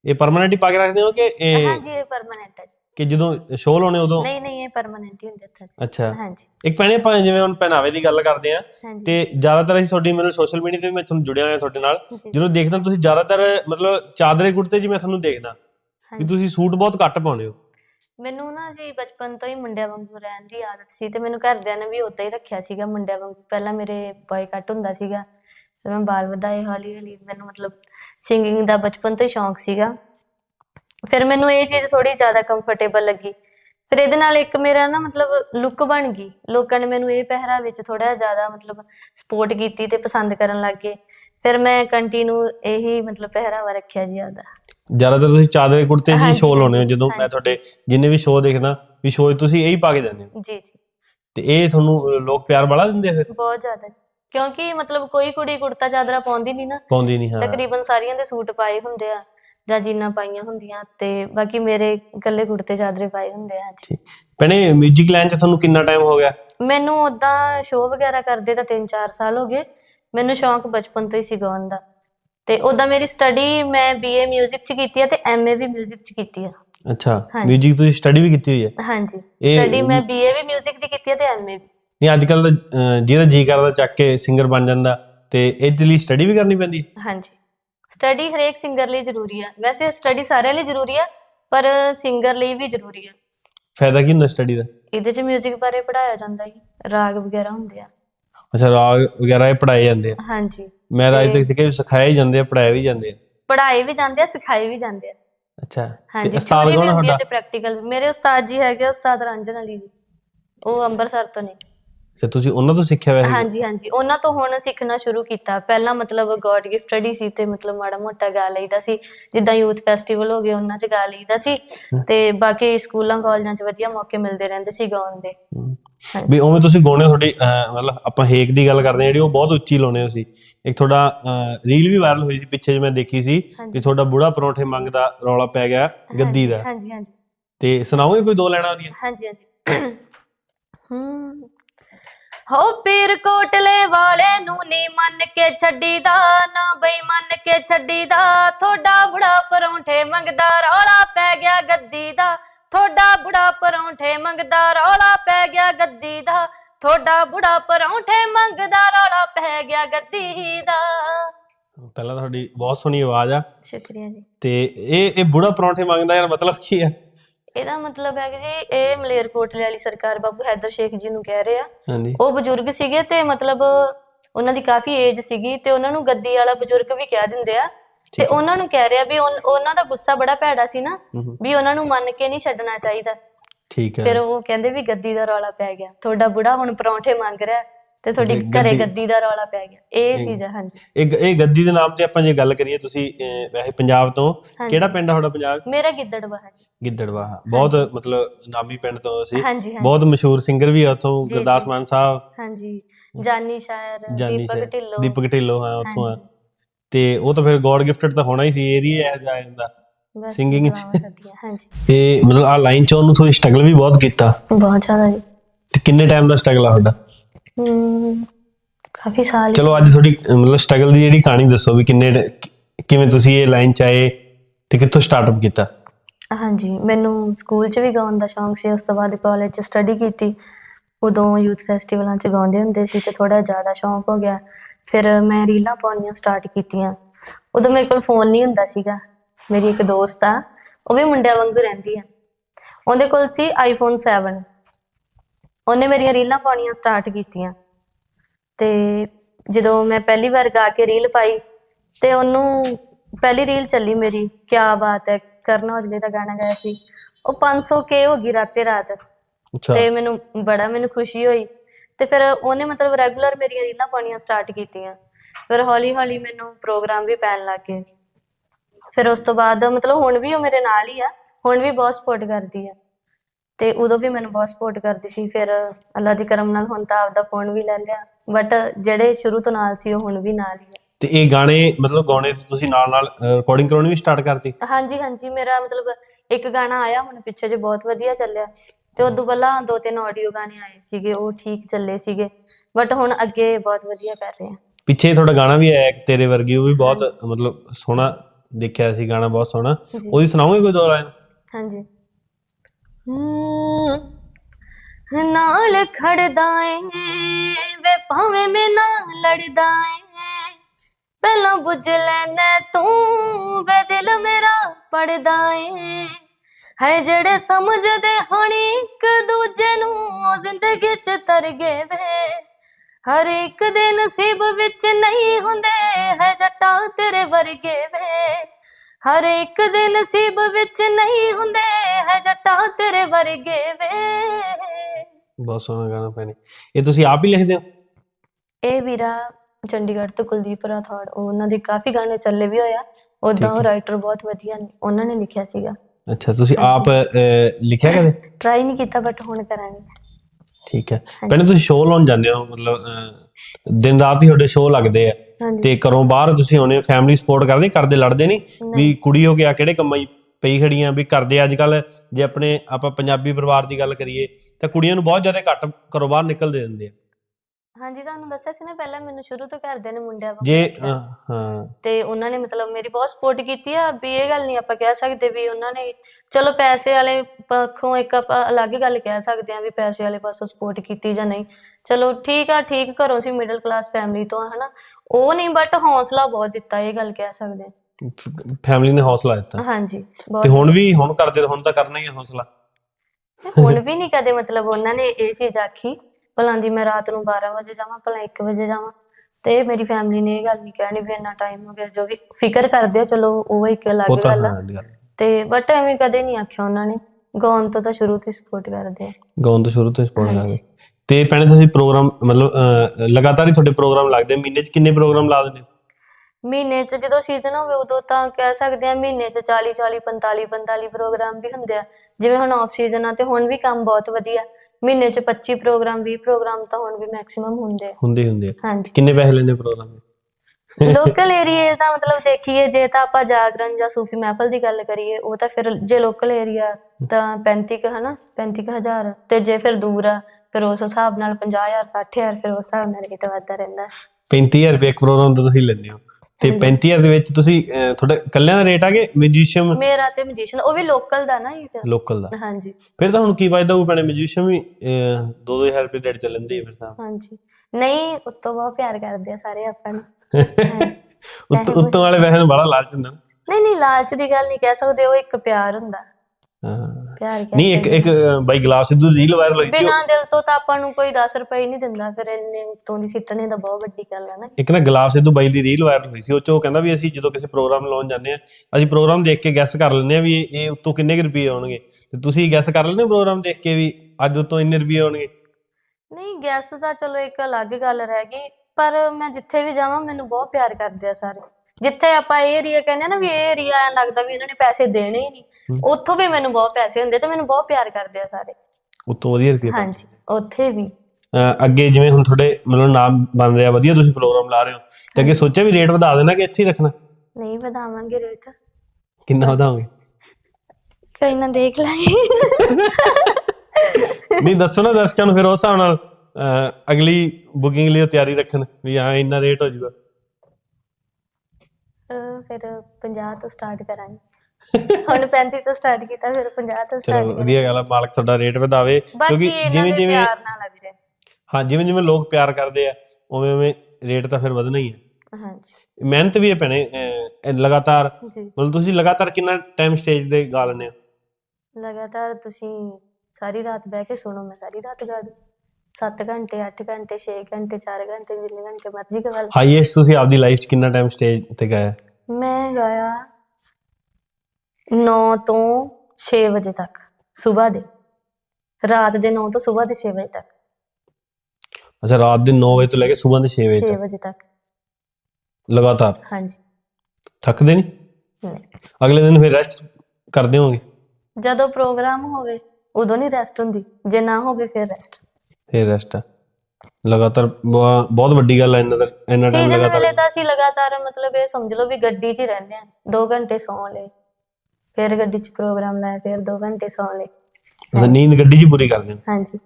ਇਹ ਪਰਮਨੈਂਟ ਹੀ ਪਾ ਕੇ ਰੱਖਦੇ ਹੋ ਕਿ ਇਹ ਹਾਂਜੀ ਇਹ ਪਰਮਨੈਂਟ ਹੈ। ਕਿ ਜਦੋਂ ਸ਼ੋਅ ਲਾਉਣੇ ਉਦੋਂ? ਨਹੀਂ ਨਹੀਂ ਇਹ ਪਰਮਨੈਂਟ ਹੀ ਹੁੰਦੇ 'ਚ ਅੱਛਾ। ਹਾਂਜੀ। ਇੱਕ ਭੈਣੇ ਆਪਾਂ ਜਿਵੇਂ ਹੁਣ ਪਹਿਨਾਵੇ ਦੀ ਗੱਲ ਕਰਦੇ ਆ ਹਾਂਜੀ। ਤੇ ਜ਼ਿਆਦਾਤਰ ਅਸੀਂ ਤੁਹਾਡੀ ਮਤਲਬ ਸੋਸ਼ਲ ਮੀਡੀਆ ਤੇ ਵੀ ਮੈਂ ਤੁਹਾਨੂੰ ਜੁੜਿਆ ਹੋਇਆ ਤੁਹਾਡੇ ਨਾਲ। ਜੀ, ਜਦੋਂ ਦੇਖਦਾ ਤੁਸੀਂ ਜ਼ਿਆਦਾਤਰ ਮਤਲਬ ਚਾਦਰੇ ਕੁੜਤੇ ਜੀ ਮੈਂ ਤੁਹਾਨੂੰ ਦੇਖਦਾ ਵੀ ਹਾਂਜੀ। ਤੁਸੀਂ ਸੂਟ ਬਹੁਤ ਘੱਟ ਪਾਉਂਦੇ ਹੋ। ਮੈਨੂੰ ਨਾ ਜੀ ਬਚਪਨ ਤੋਂ ਹੀ ਮੁੰਡਿਆਂ ਵਾਂਗੂ ਰਹਿਣ ਦੀ ਆਦਤ ਸੀ ਤੇ ਮੈਨੂੰ ਘਰਦਿਆਂ ਨੇ ਵੀ ਉਦਾਂ ਹੀ ਰੱਖਿਆ ਸੀਗਾ ਮੁੰਡਿਆਂ ਵਾਂਗੂ। ਪਹਿਲਾਂ ਮੇਰੇ ਬॉय ਕੱਟ ਹੁੰਦਾ ਸੀਗਾ ਫਿਰ ਮੈਂ ਬਾਲ ਵਧਾਏ ਹੌਲੀ ਹੌਲੀ ਮੈਨੂੰ ਮਤਲਬ ਸਿੰਗਿੰਗ ਦਾ ਬਚਪਨ ਤੋਂ ਹੀ ਸ਼ੌਂਕ ਸੀਗਾ। ਫਿਰ ਮੈਨੂੰ ਇਹ ਚੀਜ਼ ਥੋੜੀ ਜ਼ਿਆਦਾ ਕੰਫਰਟੇਬਲ ਲੱਗੀ। ਫਿਰ ਇਹਦੇ ਨਾਲ ਇੱਕ ਮੇਰਾ ਨਾ ਮਤਲਬ ਲੁੱਕ ਬਣ ਗਈ। ਲੋਕਾਂ ਨੇ ਮੈਨੂੰ ਇਹ ਪਹਿਰਾ ਵਿੱਚ ਥੋੜਾ ਜ਼ਿਆਦਾ ਮਤਲਬ ਸਪੋਰਟ ਕੀਤੀ ਤੇ ਪਸੰਦ ਕਰਨ ਲੱਗ ਗਏ। ਫਿਰ ਮੈਂ ਕੰਟੀਨਿਊ ਇਹੀ ਮਤਲਬ ਪਹਿਰਾਵਾ ਰੱਖਿਆ ਜੀ ਆਦਾ ਜ਼ਿਆਦਾਤਰ ਤੁਸੀਂ ਚਾਦਰੇ ਕੁੜਤੇ ਜੀ ਹਾਂਜੀ, ਸ਼ੋਅ ਲਾਉਣੇ ਹੋ। ਜਦੋਂ ਮੈਂ। ਤੁਹਾਡੇ ਜਿੰਨੇ ਵੀ ਸ਼ੋਅ ਦੇਖਦਾ ਵੀ ਸ਼ੋਅ ਤੁਸੀਂ ਇਹੀ ਪਾ ਕੇ ਜਾਂਦੇ ਹੋ? ਜੀ ਜੀ। ਤੇ ਇਹ ਤੁਹਾਨੂੰ ਲੋਕ ਪਿਆਰ ਬੜਾ ਦਿੰਦੇ ਆ ਫਿਰ? ਬਹੁਤ ਜ਼ਿਆਦਾ। ਕਿਉਂਕਿ ਮਤਲਬ ਕੋਈ ਕੁੜੀ ਕੁੜਤਾ ਚਾਦਰਾ ਪਾਉਂਦੀ ਨਹੀਂ ਨਾ। ਪਾਉਂਦੀ ਨਹੀਂ ਹਾਂ। ਤਕਰੀਬਨ ਸਾਰੀਆਂ ਦੇ ਸੂਟ ਪਾਏ ਹੁੰਦੇ ਆ। ਜਾਂ ਜੀਨਾਂ ਪਾਈਆਂ ਹੁੰਦੀਆਂ ਤੇ ਬਾਕੀ ਮੇਰੇ ਇਕੱਲੇ ਕੁੜਤੇ ਚਾਦਰੇ ਪਾਏ ਹੁੰਦੇ ਆ ਅੱਜ ਠੀਕ ਭੈਣੇ 뮤직 ਲਾਈਨ 'ਚ ਤੁਹਾਨੂੰ ਕਿੰਨਾ ਟਾਈਮ ਹੋ ਗਿਆ ਮੈਨੂੰ ਉਦਾਂ ਸ਼ੋਅ ਵਗੈਰਾ ਕਰਦੇ ਤਾਂ 3-4 ਸਾਲ ਹੋ ਗਏ ਮੈਨੂੰ ਸ਼ੌਂਕ ਬਚਪਨ ਤੋਂ ਹੀ ਸੀ ਗਾਉਣ ਦਾ ਤੇ ਉਦਾਂ ਮੇਰੀ ਸਟੱਡੀ ਮੈਂ ਬੀਏ 뮤직 ਚ ਕੀਤੀ ਹੈ ਤੇ ਐਮਏ ਵੀ 뮤직 ਚ ਕੀਤੀ ਹੈ ਅੱਛਾ ਹਾਂਜੀ। 뮤직 ਤੁਸੀਂ ਸਟੱਡੀ ਵੀ ਕੀਤੀ ਹੋਈ ਹੈ ਹਾਂਜੀ ਇਹ- ਸਟੱਡੀ ਮੈਂ ਬੀਏ ਵੀ 뮤직 ਦੀ ਕੀਤੀ ਹੈ ਤੇ ਐਮਏ ਵੀ ਨਹੀਂ ਅੱਜ ਕੱਲ ਤਾਂ ਅਹ, ਜਿਹਦਾ ਜੀ ਕਰਦਾ ਚੱਕ ਕੇ ਸਿੰਗਰ ਬਣ ਜਾਂਦਾ ਤੇ ਇਹਦੇ ਲਈ ਸਟੱਡੀ ਵੀ ਕਰਨੀ ਪੈਂਦੀ ਹੈ? ਹਾਂਜੀ ਸਟੱਡੀ ਹਰੇਕ ਸਿੰਗਰ ਲਈ ਜ਼ਰੂਰੀ ਆ। ਵੈਸੇ ਸਟੱਡੀ ਸਾਰਿਆਂ ਲਈ ਜ਼ਰੂਰੀ ਆ ਪਰ ਸਿੰਗਰ ਲਈ ਵੀ ਜ਼ਰੂਰੀ ਆ। ਫਾਇਦਾ ਕੀ ਹੁੰਦਾ ਸਟੱਡੀ ਦਾ? ਇਹਦੇ ਚ 뮤직 ਬਾਰੇ ਪੜਾਇਆ ਜਾਂਦਾ ਹੈ ਰਾਗ ਵਗੈਰਾ ਹੁੰਦੇ ਆ। ਅੱਛਾ ਰਾਗ ਵਗੈਰਾ ਇਹ ਪੜਾਏ ਜਾਂਦੇ ਆ। ਹਾਂਜੀ। ਮੈਂ ਤੇ- ਤੱਕ ਸਿੱਖੇ ਸਿਖਾਏ ਜਾਂਦੇ ਆ ਪੜਾਏ ਵੀ ਜਾਂਦੇ ਆ। ਪੜਾਏ ਵੀ ਜਾਂਦੇ ਆ ਸਿਖਾਏ ਵੀ ਜਾਂਦੇ ਆ। ਅੱਛਾ ਤੇ ਉਸਤਾਦ ਕੌਣ ਤੁਹਾਡਾ? ਤੇ ਪ੍ਰੈਕਟੀਕਲ ਮੇਰੇ ਉਸਤਾਦ ਜੀ ਹੈਗੇ ਉਸਤਾਦ ਰੰਜਨ ਅਲੀ ਜੀ। ਉਹ ਅੰਮ੍ਰਿਤਸਰ ਤੋਂ ਨੇ। ਤੇ ਤੁਸੀਂ ਉਹਨਾਂ ਤੋਂ ਸਿੱਖਿਆ ਹੈ ਹਾਂਜੀ ਹਾਂਜੀ। ਉਹਨਾਂ ਤੋਂ ਹੁਣ ਸਿੱਖਣਾ ਸ਼ੁਰੂ ਕੀਤਾ। ਪਹਿਲਾਂ ਮਤਲਬ ਗੋਡ ਗਿਫਟਡ ਹੀ ਸੀ ਤੇ ਮਤਲਬ ਮਾੜਾ ਮੋਟਾ ਗਾ ਲਈਦਾ ਸੀ। ਜਿੱਦਾਂ ਯੂਥ ਫੈਸਟੀਵਲ ਹੋ ਗਏ ਉਹਨਾਂ 'ਚ ਗਾ ਲਈਦਾ ਸੀ। ਤੇ ਬਾਕੀ ਸਕੂਲਾਂ ਕਾਲਜਾਂ 'ਚ ਵਧੀਆ ਮੌਕੇ ਮਿਲਦੇ ਰਹਿੰਦੇ ਸੀ ਗਾਉਣ ਦੇ। ਵੀ ਉਵੇਂ ਤੁਸੀਂ ਗਾਉਣੇ ਤੁਹਾਡੀ ਮਤਲਬ ਆਪਾਂ ਹੇਕ ਦੀ ਗੱਲ ਕਰਦੇ ਜਿਹੜੀ ਉਹ ਬਹੁਤ ਉੱਚੀ ਲਾਉਣੇ ਹੋ ਸੀ ਇੱਕ ਤੁਹਾਡਾ ਰੀਲ ਵੀ ਵਾਇਰਲ ਹੋਈ ਸੀ ਪਿੱਛੇ ਜੇ ਮੈਂ ਦੇਖੀ ਸੀ ਕਿ ਤੁਹਾਡਾ ਬੁੜਾ ਪਰੌਂਠੇ ਮੰਗਦਾ ਰੌਲਾ ਪੈ ਗਿਆ ਗੱਦੀ ਦਾ। ਹਾਂਜੀ ਹਾਂਜੀ। ਤੇ ਸੁਣਾਓਗੇ ਕੋਈ ਦੋ ਲੈਣਾ ਉਹਦੀਆਂ? ਹਾਂਜੀ ਹਾਂਜੀ। ਹੂੰ ਹੋ ਪੀਰ ਕੋਟਲੇ ਵਾਲੇ ਨੂੰ ਨੀ ਮੰਨ ਕੇ ਛੱਡੀਦਾ ਨਾ ਬਈ ਮੰਨ ਕੇ ਛੱਡੀਦਾ। ਥੋੜਾ ਬੁੜਾ ਪਰੌਂਠੇ ਮੰਗਦਾ ਰੌਲਾ ਪੈ ਗਿਆ ਗੱਦੀ ਦਾ। ਥੋੜਾ ਬੁੜਾ ਪਰੌਂਠੇ ਮੰਗਦਾ ਰੌਲਾ ਪੈ ਗਿਆ ਗੱਦੀ ਦਾ। ਥੋੜਾ ਬੁੜਾ ਪਰੌਂਠੇ ਮੰਗਦਾ ਰੌਲਾ ਪੈ ਗਿਆ ਗੱਦੀ ਦਾ। ਪਹਿਲਾਂ ਤੁਹਾਡੀ ਬਹੁਤ ਸੋਹਣੀ ਆਵਾਜ਼ ਆ। ਸ਼ੁਕਰੀਆ ਜੀ। ਤੇ ਇਹ ਇਹ ਬੁੜਾ ਪਰੌਂਠੇ ਮੰਗਦਾ ਯਾਰ ਮਤਲਬ ਕੀ ਆ? ਇਹਦਾ ਮਤਲਬ ਹੈ ਕਿ ਜੀ ਇਹ ਮਲੇਰਕੋਟਲੇ ਵਾਲੀ ਸਰਕਾਰ ਬਾਬੂ ਹੈਦਰ ਸ਼ੇਖ ਜੀ ਨੂੰ ਕਹਿ ਰਹੇ। ਆ ਹਾਂਜੀ। ਉਹ ਬਜ਼ੁਰਗ ਸੀਗੇ ਤੇ ਮਤਲਬ ਉਹਨਾਂ ਦੀ ਕਾਫੀ ਏਜ ਸੀਗੀ ਤੇ ਉਹਨਾਂ ਨੂੰ ਗੱਦੀ ਵਾਲਾ ਬਜ਼ੁਰਗ ਵੀ ਕਹਿ ਦਿੰਦੇ ਆ। ਤੇ ਉਹਨਾਂ ਨੂੰ ਕਹਿ ਰਿਹਾ ਵੀ ਉਹਨਾਂ ਦਾ ਗੁੱਸਾ ਬੜਾ ਭੈੜਾ ਸੀ ਨਾ ਵੀ ਉਹਨਾਂ ਨੂੰ ਮੰਨ ਕੇ ਨਹੀਂ ਛੱਡਣਾ ਚਾਹੀਦਾ। ਠੀਕ ਹੈ। ਫਿਰ ਉਹ ਕਹਿੰਦੇ ਵੀ ਗੱਦੀ ਦਾ ਰੌਲਾ ਪੈ ਗਿਆ। ਤੁਹਾਡਾ ਬੁੜਾ ਹੁਣ ਪਰੌਂਠੇ ਮੰਗ ਰਿਹਾ। ਤੇ ਤੁਹਾਡੀ ਤੇ ਘਰੇ ਗੱਦੀ- ਗੱਦੀ ਦਾ ਰੌਲਾ ਪੈ ਗਿਆ। ਇਹ ਚੀਜ਼ ਹੈ ਹਾਂਜੀ। ਇਹ ਗ- ਇਹ ਗੱਦੀ ਦੇ ਨਾਮ ਤੇ ਆਪਾਂ ਜੇ ਗੱਲ ਕਰੀਏ ਤੁਸੀਂ ਅਹ, ਵੈਸੇ ਪੰਜਾਬ ਤੋਂ ਹਾਂਜੀ। ਕਿਹੜਾ ਪਿੰਡ ਆ ਤੁਹਾਡਾ ਪੰਜਾਬ? ਮੇਰਾ ਗਿੱਦੜਵਾ ਹੈ ਜੀ ਗਿੱਦੜਵਾਹਾ ਬਹੁਤ ਮਤਲਬ ਨਾਮੀ ਪਿੰਡ ਤੋਂ ਸੀ ਹਾਂਜੀ ਹਾਂਜੀ। ਬਹੁਤ ਮਸ਼ਹੂਰ ਸਿੰਗਰ ਵੀ ਆ ਉੱਥੋਂ ਜੀ, ਗੁਰਦਾਸ ਜੀ। ਮਾਨ ਸਾਹਿਬ। ਹਾਂਜੀ। ਜਾਨੀ ਸ਼ਾਇਰ ਜਾਨੀ ਦੀਪਕ ਢਿੱਲੋਂ। ਦੀਪਕ ਢਿੱਲੋਂ ਹਾਂ ਉੱਥੋਂ ਆ। ਹਾਂਜੀ। ਤੇ ਉਹ ਤਾਂ ਫਿਰ ਗੋਡ ਗਿਫਟਡ ਤਾਂ ਹੋਣਾ ਹੀ ਸੀ ਏਰੀਆ ਇਹ ਜਾ ਜਾਂਦਾ। ਬਸ singing ਚ। ਦੁਆਵਾਂ ਕਰਦੀਆਂ, ਹਾਂਜੀ। ਇਹ ਮਤਲਬ ਆ ਲਾਈਨ ਚ ਉਹਨੂੰ ਤੁਸੀਂ ਸਟਰਗਲ ਵੀ ਬਹੁਤ ਕੀਤਾ। ਬਹੁਤ ਜ਼ਿਆਦਾ ਜੀ। ਤੇ ਕਿੰਨੇ ਟਾਈਮ ਦਾ ਸਟਰਗਲ ਆ ਤੁਹਾਡਾ? ਹਮ, ਕਾਫੀ ਸਾਲ ਹੀ- ਚਲੋ ਅੱਜ ਤੁਹਾਡੀ ਅਹ, ਮਤਲਬ ਸਟਰਗਲ ਦੀ ਜਿਹੜੀ ਕਹਾਣੀ ਦੱਸੋ ਵੀ ਕਿੰਨੇ ਕਿਵੇਂ ਤੁਸੀਂ ਇਹ ਲਾਈਨ ਚ ਆਏ ਤੇ ਕਿੱਥੋਂ ਸਟਾਰਟਅਪ ਕੀਤਾ? ਹਾਂਜੀ ਮੈਨੂੰ ਸਕੂਲ 'ਚ ਵੀ ਗਾਉਣ ਦਾ ਸ਼ੌਂਕ ਸੀ ਉਸ ਤੋਂ ਬਾਅਦ ਕਾਲਜ 'ਚ ਸਟੱਡੀ ਕੀਤੀ। ਉਦੋਂ ਯੂਥ ਫੈਸਟੀਵਲਾਂ 'ਚ ਗਾਉਂਦੇ ਹੁੰਦੇ ਸੀ ਤੇ ਥੋੜਾ ਜ਼ਿਆਦਾ ਸ਼ੌਂਕ ਹੋ ਗਿਆ। ਫਿਰ ਮੈਂ ਰੀਲਾਂ ਪਾਉਣੀਆਂ ਸਟਾਰਟ ਕੀਤੀਆਂ। ਉਦੋਂ ਮੇਰੇ ਕੋਲ ਫੋਨ ਨਹੀਂ ਹੁੰਦਾ ਸੀਗਾ। ਮੇਰੀ ਇੱਕ ਦੋਸਤ ਆ ਉਹ ਵੀ ਮੁੰਡਿਆਂ ਵਾਂਗੂ ਰਹਿੰਦੀ ਆ। ਉਹਦੇ ਕੋਲ ਸੀ ਆਈਫੋਨ 7 ਉਹਨੇ ਮੇਰੀਆਂ ਰੀਲਾਂ ਪਾਉਣੀਆਂ ਸਟਾਰਟ ਕੀਤੀਆਂ। ਤੇ ਜਦੋਂ ਮੈਂ ਪਹਿਲੀ ਵਾਰ ਗਾ ਕੇ ਰੀਲ ਪਾਈ ਤੇ ਉਹਨੂੰ ਪਹਿਲੀ ਰੀਲ ਚੱਲੀ ਮੇਰੀ ਕਿਆ ਬਾਤ ਹੈ ਕਰਨ ਔਜਲੇ ਦਾ ਗਾਣਾ ਗਾਇਆ ਸੀ। ਉਹ 500 ਕੇ ਹੋ ਗਈ ਰਾਤੇ ਰਾਤ। ਤੇ ਮੈਨੂੰ ਬੜਾ ਮੈਨੂੰ ਖੁਸ਼ੀ ਹੋਈ। ਤੇ ਫਿਰ ਉਹਨੇ ਮਤਲਬ ਰੈਗੂਲਰ ਮੇਰੀਆਂ ਰੀਲਾਂ ਪਾਉਣੀਆਂ ਸਟਾਰਟ ਕੀਤੀਆਂ। ਫਿਰ ਹੌਲੀ ਹੌਲੀ ਮੈਨੂੰ ਪ੍ਰੋਗਰਾਮ ਵੀ ਪੈਣ ਲੱਗ ਗਏ। ਫਿਰ ਉਸ ਤੋਂ ਬਾਅਦ ਮਤਲਬ ਹੁਣ ਵੀ ਉਹ ਮੇਰੇ ਨਾਲ ਹੀ ਆ। ਹੁਣ ਵੀ ਬਹੁਤ ਸਪੋਰਟ ਕਰਦੀ ਆ। ਤੇ ਉਦੋਂ ਵੀ ਮੈਨੂੰ ਬਹੁਤ ਸਪੋਰਟ ਕਰਦੀ ਸੀ ਫਿਰ ਅੱਲਾ ਦੀ ਕਰਮ ਨਾਲ ਹੁਣ ਤਾਂ ਆਪਦਾ ਫੋਨ ਵੀ ਲੈ ਲਿਆ ਬਟ ਜਿਹੜੇ ਸ਼ੁਰੂ ਤੋਂ ਨਾਲ ਸੀ ਉਹ ਹੁਣ ਵੀ ਨਾਲ ਹੀ ਆ। ਤੇ ਇਹ ਗਾਣੇ ਮਤਲਬ ਗਾਉਣੇ ਤੁਸੀਂ ਨਾਲ ਨਾਲ ਰਿਕਾਰਡਿੰਗ ਕਰਾਉਣੀ ਵੀ ਸਟਾਰਟ ਕਰਤੀ? ਹਾਂਜੀ ਹਾਂਜੀ ਮੇਰਾ ਮਤਲਬ ਇੱਕ ਗਾਣਾ ਆਇਆ ਹੁਣ ਪਿੱਛੇ ਜੇ ਬਹੁਤ ਵਧੀਆ ਚੱਲਿਆ ਤੇ ਉਦੋਂ ਪਹਿਲਾਂ ਦੋ ਤਿੰਨ ਆਡੀਓ ਗਾਣੇ ਆਏ ਸੀਗੇ ਉਹ ਠੀਕ ਚੱਲੇ ਸੀਗੇ ਬਟ ਹੁਣ ਅੱਗੇ ਬਹੁਤ ਵਧੀਆ ਕਰ ਰਹੇ ਆ। ਪਿੱਛੇ ਤੁਹਾਡਾ ਗਾਣਾ ਵੀ ਆਇਆ ਇੱਕ ਤੇਰੇ ਵਰਗੀ ਉਹ ਵੀ ਬਹੁਤ ਮਤਲਬ ਸੋਹਣਾ ਦੇਖਿਆ ਸੀ ਗਾਣਾ ਬਹੁਤ ਸੋਹਣਾ ਜੀ। ਉਹਦੀ ਸੁਣਾਓਗੇ ਕੋਈ ਦੋ ਲਾਈਨ? ਹਾਂਜੀ। ਨਾਲ ਖੜਦਾ ਏ ਵੇ ਭਾਵੇਂ ਮੈਂ ਨਾਲ ਲੜਦਾ ਏ ਪਹਿਲਾਂ ਬੁੱਝ ਲੈਣਾ ਤੂੰ ਵੇ ਦਿਲ ਮੇਰਾ ਪੜਦਾ ਏ ਹੈ ਜਿਹੜੇ ਸਮਝਦੇ ਹੁਣ ਇੱਕ ਦੂਜੇ ਨੂੰ ਜ਼ਿੰਦਗੀ ਚ ਤਰ ਗਏ ਵੇ। ਹਰ ਇੱਕ ਦੇ ਨਸੀਬ ਵਿੱਚ ਨਹੀਂ ਹੁੰਦੇ, ਹੈ ਜੱਟਾਂ ਤੇਰੇ ਵਰਗੇ ਵੇ। ਹਰ ਇੱਕ ਦੇ ਨਸੀਬ ਵਿੱਚ ਨਹੀਂ ਹੁੰਦੇ ਹੈ ਜੱਟਾਂ ਤੇਰੇ ਵਰਗੇ ਵੇ। ਬਹੁਤ ਸੋਹਣਾ ਗਾਣਾ ਪੈਣੇ ਇਹ ਤੁਸੀਂ ਆਪ ਹੀ ਲਿਖਦੇ ਹੋ? ਇਹ ਵੀਰਾ ਚੰਡੀਗੜ੍ਹ ਤੋਂ ਕੁਲਦੀਪ ਰਾਠੌੜ ਉਹ ਉਹਨਾਂ ਦੇ ਕਾਫੀ ਗਾਣੇ ਚੱਲੇ ਵੀ ਹੋਇਆ ਉਦਾਂ ਉਹ ਰਾਈਟਰ ਬਹੁਤ ਵਧੀਆ ਨੇ ਉਹਨਾਂ ਨੇ ਲਿਖਿਆ ਸੀਗਾ। ਅੱਛਾ ਤੁਸੀਂ ਆਪ ਲਿਖਿਆ ਕਦੇ? ਟਰਾਈ ਨਹੀਂ ਕੀਤਾ ਬਟ ਹੁਣ ਕਰਾਂਗੇ। ਠੀਕ ਹੈ। ਪਹਿਲਾਂ ਤੁਸੀਂ ਸ਼ੋਅ ਲਾਉਣ ਜਾਂਦੇ ਹੋ ਮਤਲਬ ਦਿਨ ਰਾਤ ਹੀ ਤੁਹਾਡੇ ਸ਼ੋਅ ਲੱਗਦੇ ਆ। ਤੇ ਘਰੋਂ ਬਾਹਰ ਤੁਸੀਂ ਆਉਣੇ ਫੈਮਿਲੀ ਸਪੋਰਟ ਕਰਦੇ ਕਰਦੇ ਲੜਦੇ ਨਹੀਂ? ਵੀ ਕੁੜੀ ਹੋ ਗਿਆ ਕਿਹੜੇ ਕੰਮਾਂ 'ਚ ਪਈ ਖੜੀਆਂ ਵੀ ਕਰਦੇ ਅੱਜ ਕੱਲ ਜੇ ਆਪਣੇ ਆਪਾਂ ਪੰਜਾਬੀ ਪਰਿਵਾਰ ਦੀ ਗੱਲ ਕਰੀਏ ਤਾਂ ਕੁੜੀਆਂ ਨੂੰ ਬਹੁਤ ਜ਼ਿਆਦਾ ਘੱਟ ਘਰੋਂ ਬਾਹਰ ਨਿਕਲਦੇ ਦਿੰਦੇ ਆ। ਹਾਂਜੀ ਤੁਹਾਨੂੰ ਦੱਸਿਆ ਸੀ ਨਾ ਪਹਿਲਾਂ ਮੈਨੂੰ ਸ਼ੁਰੂ ਤੋਂ ਘਰਦਿਆਂ ਨੇ ਮੁੰਡਿਆਂ ਵਾਂਗ ਜੇ। ਅਹ, ਹਾਂ ਤੇ ਉਹਨਾਂ ਨੇ ਮਤਲਬ ਮੇਰੀ ਬਹੁਤ ਸਪੋਰਟ ਕੀਤੀ ਆ ਵੀ ਇਹ ਗੱਲ ਨਹੀਂ ਆਪਾਂ ਕਹਿ ਸਕਦੇ ਵੀ ਉਹਨਾਂ ਨੇ ਚਲੋ ਪੈਸੇ ਵਾਲੇ ਪੱਖੋਂ ਇੱਕ ਆਪਾਂ ਅਲੱਗ ਗੱਲ ਕਹਿ ਸਕਦੇ ਆ ਵੀ ਪੈਸੇ ਵਾਲੇ ਪਾਸੋਂ ਸਪੋਰਟ ਕੀਤੀ ਜਾਂ ਨਹੀਂ। ਚਲੋ ਠੀਕ ਆ ਠੀਕ ਘਰੋਂ ਸੀ ਮਿਡਲ ਕਲਾਸ ਫੈਮਿਲੀ ਤੋਂ ਆ, ਹਨਾ। ਉਹ ਨਹੀਂ ਬਟ ਹੌਸਲਾ ਬਹੁਤ ਦਿੱਤਾ ਇਹ ਗੱਲ ਕਹਿ ਸਕਦੇ ਆ। ਫੈਮਿਲੀ ਨੇ ਹੌਸਲਾ ਦਿੱਤਾ। ਹਾਂਜੀ ਤੇ ਬਹੁਤ ਹੁਣ ਵੀ ਹੁਣ ਕਰਦੇ ਹੁਣ ਤਾਂ ਕਰਨਾ ਹੀ ਹੈ ਹੌਸਲਾ। ਹੁਣ ਵੀ ਨਹੀਂ ਕਦੇ ਮਤਲਬ ਉਹਨਾਂ ਨੇ ਇਹ ਚੀਜ਼ ਆਖੀ। ਭਲਾਂ ਦੀ ਮੈਂ ਰਾਤ ਨੂੰ 12 ਵਜੇ ਜਾਵਾਂ ਭਲਾਂ 1 ਵਜੇ ਜਾਵਾਂ। ਤੇ ਮੇਰੀ ਫੈਮਿਲੀ ਨੇ ਇਹ ਗੱਲ ਨਹੀਂ ਕਹਿਣੀ ਵੀ ਇੰਨਾ ਟਾਈਮ ਹੋ ਗਿਆ ਜੋ ਵੀ ਫਿਕਰ ਕਰਦੇ ਆ ਚਲੋ ਉਹ ਇੱਕ ਅਲੱਗ ਗੱਲ ਆ। ਤੇ ਬਟ ਐਵੇਂ ਕਦੇ ਨਹੀਂ ਆਖਿਆ ਉਹਨਾਂ ਨੇ। ਗਾਉਣ ਤੋਂ ਤਾਂ ਸ਼ੁਰੂ ਤੋਂ ਸਪੋਰਟ ਕਰਦੇ ਆ। ਗਾਉਣ ਤੋਂ ਸ਼ੁਰੂ ਤੋਂ ਸਪੋਰਟ ਕਰਦੇ ਤੇ ਭੈਣੇ ਤੁਸੀਂ ਪ੍ਰੋਗਰਾਮ ਮਤਲਬ ਲਗਾਤਾਰ ਹੀ ਤੁਹਾਡੇ ਪ੍ਰੋਗਰਾਮ ਲੱਗਦੇ। ਮਹੀਨੇ 'ਚ ਕਿੰਨੇ ਪ੍ਰੋਗਰਾਮ ਲਾ ਦਿੰਦੇ? ਮਹੀਨੇ 'ਚ ਜਦੋਂ ਸੀਜ਼ਨ ਹੋਵੇ ਉਦੋਂ ਤਾਂ ਕਹਿ ਸਕਦੇ ਆ ਮਹੀਨੇ 'ਚ 40 40 45 45 ਪ੍ਰੋਗਰਾਮ ਵੀ ਹੁੰਦੇ ਆ। ਜਿਵੇਂ ਹੁਣ ਆਫ ਸੀਜ਼ਨ ਆ ਤੇ ਹੁਣ ਵੀ ਕੰਮ ਬਹੁਤ ਵਧੀਆ। ਮਹੀਨੇ 'ਚ 25 ਪ੍ਰੋਗਰਾਮ 20 ਪ੍ਰੋਗਰਾਮ ਤਾਂ ਹੁਣ ਵੀ ਮੈਕਸਿਮਮ ਹੁੰਦੇ ਆ। ਹੁੰਦੇ ਹੁੰਦੇ ਆ। ਹਾਂਜੀ। ਕਿੰਨੇ ਪੈਸੇ ਲੈਂਦੇ ਪ੍ਰੋਗਰਾਮ ਦੇ? ਲੋਕਲ ਏਰੀਏ ਦਾ ਮਤਲਬ ਦੇਖੀਏ ਜੇ ਤਾਂ ਆਪਾਂ ਜਾਗਰਣ ਜਾਂ ਸੂਫੀ ਮਹਿਫਲ ਦੀ ਗੱਲ ਕਰੀਏ ਉਹ ਤਾਂ ਫਿਰ ਜੇ ਲੋਕਲ ਏਰੀਆ ਤਾਂ 35 ਕੁ ਹਨਾ? 35 ਕੁ ਹਜ਼ਾਰ। ਤੇ ਜੇ ਫਿਰ ਦੂਰ ਆ ਫਿਰ ਉਸ ਹਿਸਾਬ ਨਾਲ 50000 60000 ਫਿਰ ਉਸ ਹਿਸਾਬ ਨਾਲ ਰੇਟ ਵੱਧਦਾ ਰਹਿੰਦਾ। 35000 ਰੁਪਏ ਇੱਕ ਪ੍ਰੋਗਰਾਮ ਦਾ ਤੁਸੀਂ ਲੈਂਦੇ ਹੋ? ਤੇ 35000 ਦੇ ਵਿੱਚ ਤੁਸੀਂ ਅਹ, ਤੁਹਾਡਾ ਕੱਲਿਆਂ ਦਾ ਰੇਟ ਆ ਕਿ ਮਿਊਜ਼ੀਸ਼ੀਅਨ ਮੇਰਾ ਤੇ ਮਜੀਸ਼ੀਅਨ ਉਹ ਵੀ ਲੋਕਲ ਦਾ ਨਾ ਇਹ ਫਿਰ ਲੋਕਲ ਦਾ। ਹਾਂਜੀ। ਫਿਰ ਤਾਂ ਹੁਣ ਕੀ ਵੱਜਦਾ ਉਹ ਪੈਣੇ ਮਿਊਜ਼ੀਸ਼ੀਅਨ ਵੀ 2-2000 ਰੁਪਏ ਡੇਢ ਚੱਲਣਦੇ ਫਿਰ ਤਾਂ। ਹਾਂਜੀ। ਨਹੀਂ ਉਤੋਂ ਬਹੁਤ ਪਿਆਰ ਕਰਦੇ ਆ ਸਾਰੇ ਆਪਾਂ ਨੂੰ। ਉੱਤੋਂ ਉੱਤੋਂ ਵਾਲੇ ਵੈਸੇ ਨੂੰ ਬੜਾ ਲਾਲਚ ਹੁੰਦਾ ਨਾ। ਨਹੀਂ ਨਹੀਂ ਲਾਲਚ ਦੀ ਗੱਲ ਨਹੀਂ ਕਹਿ ਸਕਦੇ ਉਹ ਇੱਕ ਪਿਆਰ ਹੁੰਦਾ। ਨਹੀਂ ਇੱਕ ਇੱਕ ਬਾਈ ਗਲਾਸ ਸਿੱਧੂ ਰੀਲ ਵਾਇਰਲ ਹੋਈ ਸੀ ਬਿਨਾਂ ਦਿਲ ਤੋਂ ਤਾਂ ਆਪਾਂ ਨੂੰ ਕੋਈ 10 ਰੁਪਏ ਹੀ ਨਹੀਂ ਦਿੰਦਾ ਫਿਰ ਇੰਨੇ ਉਤੋਂ ਦੀ ਸਿੱਟਣੇ ਤਾਂ ਬਹੁਤ ਵੱਡੀ ਗੱਲ ਹੈ ਨਾ। ਇੱਕ ਨਾ ਗਲਾਸ ਸਿੱਧੂ ਬਾਈ ਦੀ ਰੀਲ ਵਾਇਰਲ ਹੋਈ ਸੀ ਉਹ ਚ ਉਹ ਕਹਿੰਦਾ ਵੀ ਅਸੀਂ ਜਦੋਂ ਕਿਸੇ ਪ੍ਰੋਗਰਾਮ ਲਾਉਣ ਜਾਂਦੇ ਆ ਅਸੀਂ ਪ੍ਰੋਗਰਾਮ ਦੇਖ ਕੇ ਗੈਸ ਕਰ ਲੈਂਦੇ ਆ ਵੀ ਇਹ ਉੱਤੋਂ ਕਿੰਨੇ ਰੁਪਏ ਆਉਣਗੇ। ਤੇ ਤੁਸੀਂ ਗੈਸ ਕਰ ਲੈਂਦੇ ਹੋ ਪ੍ਰੋਗਰਾਮ ਦੇਖ ਕੇ ਵੀ ਅੱਜ ਉੱਤੋਂ ਇੰਨੇ ਰੁਪਏ ਆਉਣਗੇ? ਨਹੀਂ ਗੈਸ ਤਾਂ ਚਲੋ ਇੱਕ ਅਲੱਗ ਗੱਲ ਰਹਿ ਗਈ ਪਰ ਮੈਂ ਜਿੱਥੇ ਵੀ ਜਾਵਾਂ ਮੈਨੂੰ ਬਹੁਤ ਪਿਆਰ ਕਰਦੇ ਆ ਸਾਰੇ। ਜਿੱਥੇ ਆਪਾਂ ਇਹ ਏਰੀਆ ਕਹਿੰਦੇ ਆ ਨਾ ਵੀ ਇਹ ਏਰੀਆ ਐਂ ਲੱਗਦਾ ਵੀ ਇਹਨਾਂ ਨੇ ਪੈਸੇ ਦੇਣੇ ਹੀ ਨਹੀਂ। ਉੱਥੋਂ ਵੀ ਮੈਨੂੰ ਬਹੁਤ ਪੈਸੇ ਹੁੰਦੇ ਤੇ ਮੈਨੂੰ ਬਹੁਤ ਪਿਆਰ ਕਰਦੇ ਆ ਸਾਰੇ। ਉੱਤੋਂ ਵਧੀਆ ਰੁਪਏ ਹਾਂਜੀ ਉੱਥੇ ਵੀ। ਅੱਗੇ ਜਿਵੇਂ ਹੁਣ ਤੁਹਾਡੇ ਮਤਲਬ ਨਾਮ ਬਣ ਰਿਹਾ ਵਧੀਆ ਤੁਸੀਂ ਪ੍ਰੋਗਰਾਮ ਲਾ ਰਹੇ ਹੋ। ਤੇ ਅੱਗੇ ਸੋਚਿਆ ਵੀ ਰੇਟ ਵਧਾ ਦੇਣਾ ਕਿ ਇੱਥੇ ਹੀ ਰੱਖਣਾ? ਨਹੀਂ ਵਧਾਵਾਂਗੇ ਰੇਟ ਕਿੰਨਾ ਵਧਾਓਗੇ? ਕੋਈ ਨਾ ਦੇਖ ਲਾਂਗੇ। ਨਹੀਂ ਦੱਸੋ ਨਾ ਦਰਸ਼ਕਾਂ ਨੂੰ ਫਿਰ ਉਸ ਹਿਸਾਬ ਨਾਲ ਅਗਲੀ ਬੁਕਿੰਗ ਲਈ ਤਿਆਰੀ ਰੱਖਣ ਵੀ ਹਾਂ ਇੰਨਾ ਰੇਟ ਹੋ ਜਾਊਗਾ। ਅਹ ਫਿਰ 50 ਤੋਂ ਸਟਾਰਟ ਕਰਾਂਗੇ। ਹੁਣ 35 ਤੋਂ ਸਟਾਰਟ ਕੀਤਾ ਫਿਰ 50 ਤੋਂ ਚਲੋ ਸਟਾਰਟ ਵਧੀਆ ਗੱਲ ਆ ਮਾਲਕ ਤੁਹਾਡਾ ਰੇਟ ਵਧਾਵੇ। ਬਾਕੀ ਇਹਨਾਂ ਦੇ ਪਿਆਰ ਨਾਲ ਆ ਵੀਰੇ ਹਾਂ ਜਿਵੇਂ ਜਿਵੇਂ ਲੋਕ ਪਿਆਰ ਕਰਦੇ ਆ ਉਵੇਂ ਉਵੇਂ ਰੇਟ ਤਾਂ ਫਿਰ ਵਧਣਾ ਹੀ ਹੈ ਹਾਂਜੀ। ਮਿਹਨਤ ਵੀ ਹੈ ਭੈਣੇ ਅਹ, ਇਹ ਲਗਾਤਾਰ। ਜੀ। ਮਤਲਬ ਤੁਸੀਂ ਲਗਾਤਾਰ ਕਿੰਨਾ ਟਾਈਮ ਸਟੇਜ ਤੇ ਗਾ ਲੈਂਦੇ ਹੋ? ਲਗਾਤਾਰ ਤੁਸੀਂ ਸਾਰੀ ਰਾਤ ਬਹਿ ਕੇ ਸੁਣੋ ਮੈਂ ਸਾਰੀ ਰਾਤ ਗਾ ਦੂੰ 7 ਘੰਟੇ 8 ਘੰਟੇ 6 ਘੰਟੇ 4 ਘੰਟੇ ਜਿੰਨੇ ਘੰਟੇ ਮਰਜ਼ੀ ਗਾ ਲਓ। ਹਾਈਐਸਟ ਤੁਸੀਂ ਆਪਦੀ ਲਾਈਫ 'ਚ ਕਿੰਨਾ ਟਾਈਮ ਸਟੇਜ ਤੇ ਗਾਇਆ ਮੈਂ ਗਾਇਆ 9 ਤੋਂ 6 ਵਜੇ ਤੱਕ ਸਵੇਰ ਦੇ। ਰਾਤ ਦੇ 9 ਤੋਂ ਸਵੇਰ ਦੇ 6 ਵਜੇ ਤੱਕ। ਅੱਛਾ ਰਾਤ ਦੇ 9 ਵਜੇ ਤੋਂ ਲੈ ਕੇ ਸਵੇਰ ਦੇ 6 ਵਜੇ 6 ਤੱਕ? ਵਜੇ ਤੱਕ। ਲਗਾਤਾਰ? ਹਾਂਜੀ। ਥੱਕਦੇ ਨਹੀਂ? ਨਹੀਂ। ਅਗਲੇ ਦਿਨ ਫਿਰ ਰੈਸਟ ਕਰਦੇ ਹੋਗੇ ਜਦੋਂ ਪ੍ਰੋਗਰਾਮ ਹੋਵੇ ਉਦੋਂ ਨਹੀਂ ਰੈਸਟ ਹੁੰਦੀ। ਜੇ ਨਾ ਹੋਵੇ ਫਿਰ ਰੈਸਟ ਫਿਰ ਰੈਸਟ ਲਗਾਤਾਰ ਬਹੁ- ਬਹੁਤ ਵੱਡੀ ਗੱਲ ਹੈ ਇੰਨਾ ਦਾ ਇੰਨਾ ਟਾਈਮ ਸੀਜ਼ਨ ਲਗਾਤਾਰ। ਵੇਲੇ ਤਾਂ ਅਸੀਂ ਲਗਾਤਾਰ ਮਤਲਬ ਇਹ ਸਮਝ ਲਓ ਵੀ ਗੱਡੀ 'ਚ ਹੀ ਰਹਿੰਦੇ ਆ। 2 ਘੰਟੇ ਸੌਂ ਲਏ ਫਿਰ ਗੱਡੀ 'ਚ ਪ੍ਰੋਗਰਾਮ ਲਾਇਆ ਫਿਰ 2 ਘੰਟੇ ਸੌਂ ਲਏ ਅੱਛਾ, ਨੀਂਦ ਗੱਡੀ 'ਚ ਹੀ ਪੂਰੀ ਕਰਦੇ ਨੇ ਹਾਂਜੀ।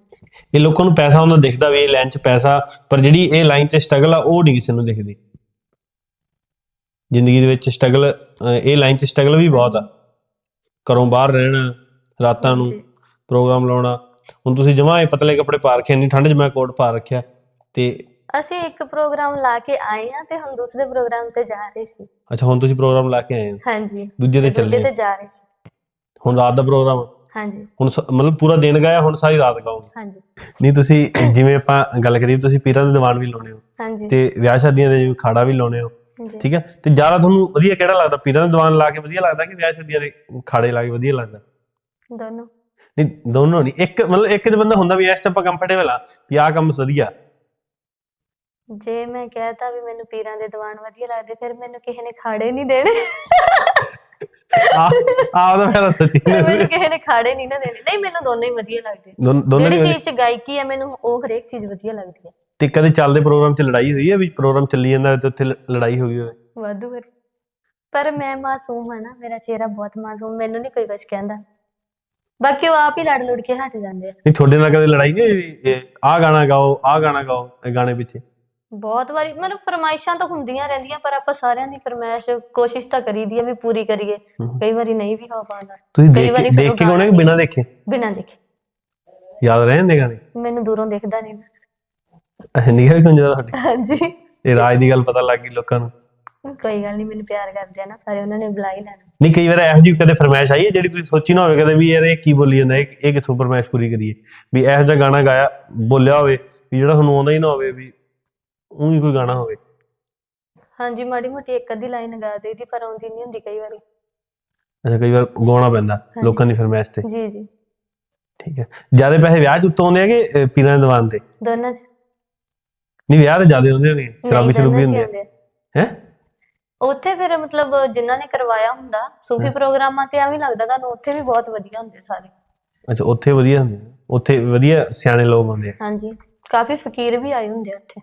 ਇਹ ਲੋਕਾਂ ਨੂੰ ਪੈਸਾ ਹੁੰਦਾ ਦਿਖਦਾ ਵੀ ਇਹ ਲਾਈਨ 'ਚ ਪੈਸਾ ਪਰ ਜਿਹੜੀ ਇਹ ਲਾਈਨ 'ਚ ਸਟਰਗਲ ਆ ਉਹ ਨਹੀਂ ਕਿਸੇ ਨੂੰ ਦਿਖਦੀ। ਜ਼ਿੰਦਗੀ ਦੇ ਵਿੱਚ ਸਟਰਗਲ ਇਹ ਲਾਈਨ 'ਚ ਸਟਰਗਲ ਵੀ ਬਹੁਤ ਆ। ਘਰੋਂ ਬਾਹਰ ਰਹਿਣਾ ਰਾਤਾਂ ਨੂੰ। ਪ੍ਰੋਗਰਾਮ ਲਾਉਣਾ ਹੁਣ ਤੁਸੀਂ ਜਮਾਂ ਇਹ ਪਤਲੇ ਕੱਪੜੇ ਪਾ ਰੱਖੇ ਨਹੀਂ ਠੰਡ 'ਚ ਮੈਂ ਕੋਟ ਪਾ ਰੱਖਿਆ। ਤੇ ਅਸੀਂ ਇੱਕ ਪ੍ਰੋਗਰਾਮ ਲਾ ਕੇ ਆਏ ਆ ਤੇ ਹੁਣ ਦੂਸਰੇ ਪ੍ਰੋਗਰਾਮ ਤੇ ਜਾ ਰਹੇ ਸੀ। ਅੱਛਾ ਹੁਣ ਤੁਸੀਂ ਪ੍ਰੋਗਰਾਮ ਲਾ ਕੇ ਆਏ ਹੋ? ਹਾਂਜੀ। ਦੂਜੇ ਤੇ ਦੂਜੇ ਚੱਲੇ। ਤੇ ਜਾ ਰਹੇ ਸੀ। ਹੁਣ ਰਾਤ ਦਾ ਪ੍ਰੋਗਰਾਮ? ਹਾਂਜੀ। ਹੁਣ ਸ- ਮਤਲਬ ਪੂਰਾ ਦਿਨ ਗਾਇਆ ਹੁਣ ਸਾਰੀ ਰਾਤ ਗਾਓਗੇ? ਹਾਂਜੀ। ਨਹੀਂ ਤੁਸੀਂ ਜਿਵੇਂ ਆਪਾਂ ਗੱਲ ਕਰੀਏ ਤੁਸੀਂ ਪੀਰਾਂ ਦੇ ਦੀਵਾਨ ਵੀ ਲਾਉਣੇ ਹੋ। ਹਾਂਜੀ। ਤੇ ਵਿਆਹ ਸ਼ਾਦੀਆਂ ਦੇ ਜਿਵੇਂ ਖਾੜਾ ਵੀ ਲਾਉਣੇ ਹੋ। ਠੀਕ ਹੈ? ਤੇ ਜ਼ਿਆਦਾ ਤੁਹਾਨੂੰ ਵਧੀਆ ਕਿਹੜਾ ਲੱਗਦਾ? ਪੀਰਾਂ ਦੇ ਦੀਵਾਨ ਲਾ ਕੇ ਵਧੀਆ ਲੱਗਦਾ ਕਿ ਵਿਆਹ ਸ਼ਾਦੀਆਂ ਦੇ ਖਾੜੇ ਲਾ ਕੇ ਵਧੀਆ ਲੱਗਦਾ? ਦੋਨੋਂ। ਨਹੀਂ ਦੋਨੋਂ ਨਹੀਂ ਇੱਕ ਮਤਲਬ ਇੱਕ ਚ ਬੰਦਾ ਹੁੰਦਾ ਵੀ ਇਸ ਚ ਆਪਾਂ ਕੰਫਰਟੇਬਲ ਆ ਵੀ ਆਹ ਕੰਮ ਵਧੀਆ। ਜੇ ਮੈਂ ਕਹਿਤਾ ਵੀ ਮੈਨੂੰ ਪੀਰਾਂ ਦੇ ਦੀਵਾਨ ਵਧੀਆ ਲੱਗਦੇ ਫਿਰ ਮੈਨੂੰ ਕਿਸੇ ਨੇ ਖਾੜੇ ਨਹੀਂ ਦੇਣੇ। ਆ ਆਹ ਤਾਂ ਫਿਰ ਸੱਚੀ ਮੈਨੂੰ ਕਿਸੇ ਨੇ ਖਾੜੇ ਨਹੀਂ ਨਾ ਦੇਣੇ। ਨਹੀਂ ਮੈਨੂੰ ਦੋਨੋਂ ਹੀ ਵਧੀਆ ਲੱਗਦੇ। ਦੋਨ- ਜਿਹੜੀ ਚੀਜ਼ ਚ ਗਾਇਕੀ ਹੈ ਮੈਨੂੰ ਉਹ ਹਰੇਕ ਚੀਜ਼ ਵਧੀਆ ਲੱਗਦੀ ਹੈ ਤੇ ਕਦੇ ਚੱਲਦੇ ਪ੍ਰੋਗਰਾਮ ਚ ਲੜਾਈ ਹੋਈ ਹੈ ਵੀ ਪ੍ਰੋਗਰਾਮ ਚੱਲੀ ਜਾਂਦਾ ਤੇ ਉੱਥੇ ਲੜਾਈ ਹੋ ਗਈ ਹੋਵੇ? ਵਾਧੂ ਪਰ ਮੈਂ ਮਾਸੂਮ ਹਾਂ ਨਾ ਮੇਰਾ ਚਿਹਰਾ ਬਹੁਤ ਮਾਸੂਮ ਮੈਨੂੰ ਨਹੀਂ ਕੋਈ ਕੁਝ ਕਹਿੰਦਾ। ਬਾਕੀ ਉਹ ਆਪ ਹੀ ਲੜ ਲੁੜ ਕੇ ਹਟ ਜਾਂਦੇ ਆ। ਨਹੀਂ ਤੁਹਾਡੇ ਨਾਲ ਕਦੇ ਲੜਾਈ ਨਹੀਂ ਹੋਈ? ਵੀ ਇਹ ਆਹ ਗਾਣਾ ਗਾਓ ਆਹ ਗਾਣਾ ਗਾਓ ਇਹ ਗਾਣੇ ਪਿੱਛੇ। ਬਹੁਤ ਵਾਰੀ ਮਤਲਬ ਫਰਮਾਇਸ਼ਾਂ ਤਾਂ ਹੁੰਦੀਆਂ ਰਹਿੰਦੀਆਂ ਪਰ ਆਪਾਂ ਸਾਰਿਆਂ ਦੀ ਫਰਮਾਇਸ਼ ਕੋਸ਼ਿਸ਼ ਤਾਂ ਕਰੀਦੀ ਆ ਵੀ ਪੂਰੀ ਕਰੀਏ। ਕਈ ਵਾਰੀ ਨਹੀਂ ਵੀ ਹੋ ਪਾਉਂਦਾ। ਤੁਸੀਂ ਕਈ ਦੇਖ ਵਾਰੀ ਕੇ ਦੇਖ ਕੇ ਗਾਉਣੇ ਕਿ ਬਿਨਾਂ ਦੇਖੇ? ਬਿਨਾਂ ਦੇਖੇ। ਯਾਦ ਰਹਿ ਜਾਂਦੇ ਗਾਣੇ? ਮੈਨੂੰ ਦੂਰੋਂ ਦਿਖਦਾ ਨਹੀਂ। ਨਿਗਾਹ ਵੀ ਕੰਜਰਾ ਤੁਹਾਡੀ। ਹਾਂਜੀ। ਇਹ ਰਾਜ ਦੀ ਗੱਲ ਪਤਾ ਲੱਗ ਗਈ ਲੋਕਾਂ ਨੂੰ। ਕੋਈ ਗੱਲ ਨਹੀਂ ਮੈਨੂੰ ਪਿਆਰ ਕਰਦੇ ਆ ਨਾ ਸਾਰੇ ਉਹਨਾਂ ਨੇ ਬੁਲਾ ਹੀ ਲੈਣਾ। ਨਹੀਂ ਕਈ ਵਾਰ ਇਹੋ ਜਿਹੀ ਕਦੇ ਫਰਮਾਇਸ਼ ਆਈ ਹੈ ਜਿਹੜੀ ਤੁਸੀਂ ਸੋਚੀ ਨਾ ਹੋਵੇ ਕਦੇ ਵੀ ਯਾਰ ਇਹ ਕੀ ਬੋਲੀ ਜਾਂਦਾ ਇਹ ਇਹ ਕਿੱਥੋਂ ਫਰਮਾਇਸ਼ ਪੂਰੀ ਕਰੀਏ? ਵੀ ਇਹੋ ਜਿਹਾ ਗਾਣਾ ਗਾਇਆ ਬੋਲਿਆ ਹੋਵੇ ਵੀ ਜਿਹੜਾ ਤੁਹਾਨੂੰ ਆਉਂਦਾ ਹੀ ਨਾ ਹੋਵੇ ਵੀ ਉਹੀ ਕੋਈ ਗਾਣਾ ਹੋਵੇ। ਹਾਂਜੀ ਮਾੜੀ ਮੋਟੀ ਇੱਕ ਅੱਧੀ ਲਾਈਨ ਗਾ ਦੇਈਦੀ ਪਰ ਆਉਂਦੀ ਨਹੀਂ ਹੁੰਦੀ ਕਈ ਵਾਰੀ। ਅੱਛਾ ਕਈ ਵਾਰ ਗਾਉਣਾ ਪੈਂਦਾ ਲੋਕਾਂ ਦੀ ਫਰਮਾਇਸ਼ ਤੇ। ਜੀ ਜੀ। ਠੀਕ ਹੈ। ਜ਼ਿਆਦਾ ਪੈਸੇ ਵਿਆਹ ਚ ਉੱਤੋਂ ਆਉਂਦੇ ਆ ਕਿ ਪੀਰਾਂ ਦੇ ਦੀਵਾਨ ਤੇ? ਦੋਨਾਂ 'ਚ। ਨਹੀਂ ਵਿਆਹ ਤੇ ਜ਼ਿਆਦਾ ਹੁੰਦੇ ਨੇ ਸ਼ਰਾਬੀ ਸ਼ਰੂਬੀ ਹੀ ਹੁੰਦੇ ਆਉਂਦੇ ਆ। ਹੈ? ਉੱਥੇ ਫਿਰ ਮਤਲਬ ਜਿਨ੍ਹਾਂ ਨੇ ਕਰਵਾਇਆ ਹੁੰਦਾ ਸੂਫੀ ਪ੍ਰੋਗਰਾਮਾਂ ਤੇ ਐਵੇਂ ਲੱਗਦਾ ਤੁਹਾਨੂੰ ਉੱਥੇ ਵੀ ਬਹੁਤ ਵਧੀਆ ਹੁੰਦੇ ਸਾਰੇ। ਅੱਛਾ ਉੱਥੇ ਵਧੀਆ ਹੁੰਦੇ ਆ। ਉੱਥੇ ਵਧੀਆ ਸਿਆਣੇ ਲੋਕ ਹੁੰਦੇ ਆ? ਹਾਂਜੀ ਕਾਫੀ ਫਕੀਰ ਵੀ ਆਏ ਹੁੰਦੇ ਆ ਉੱਥੇ।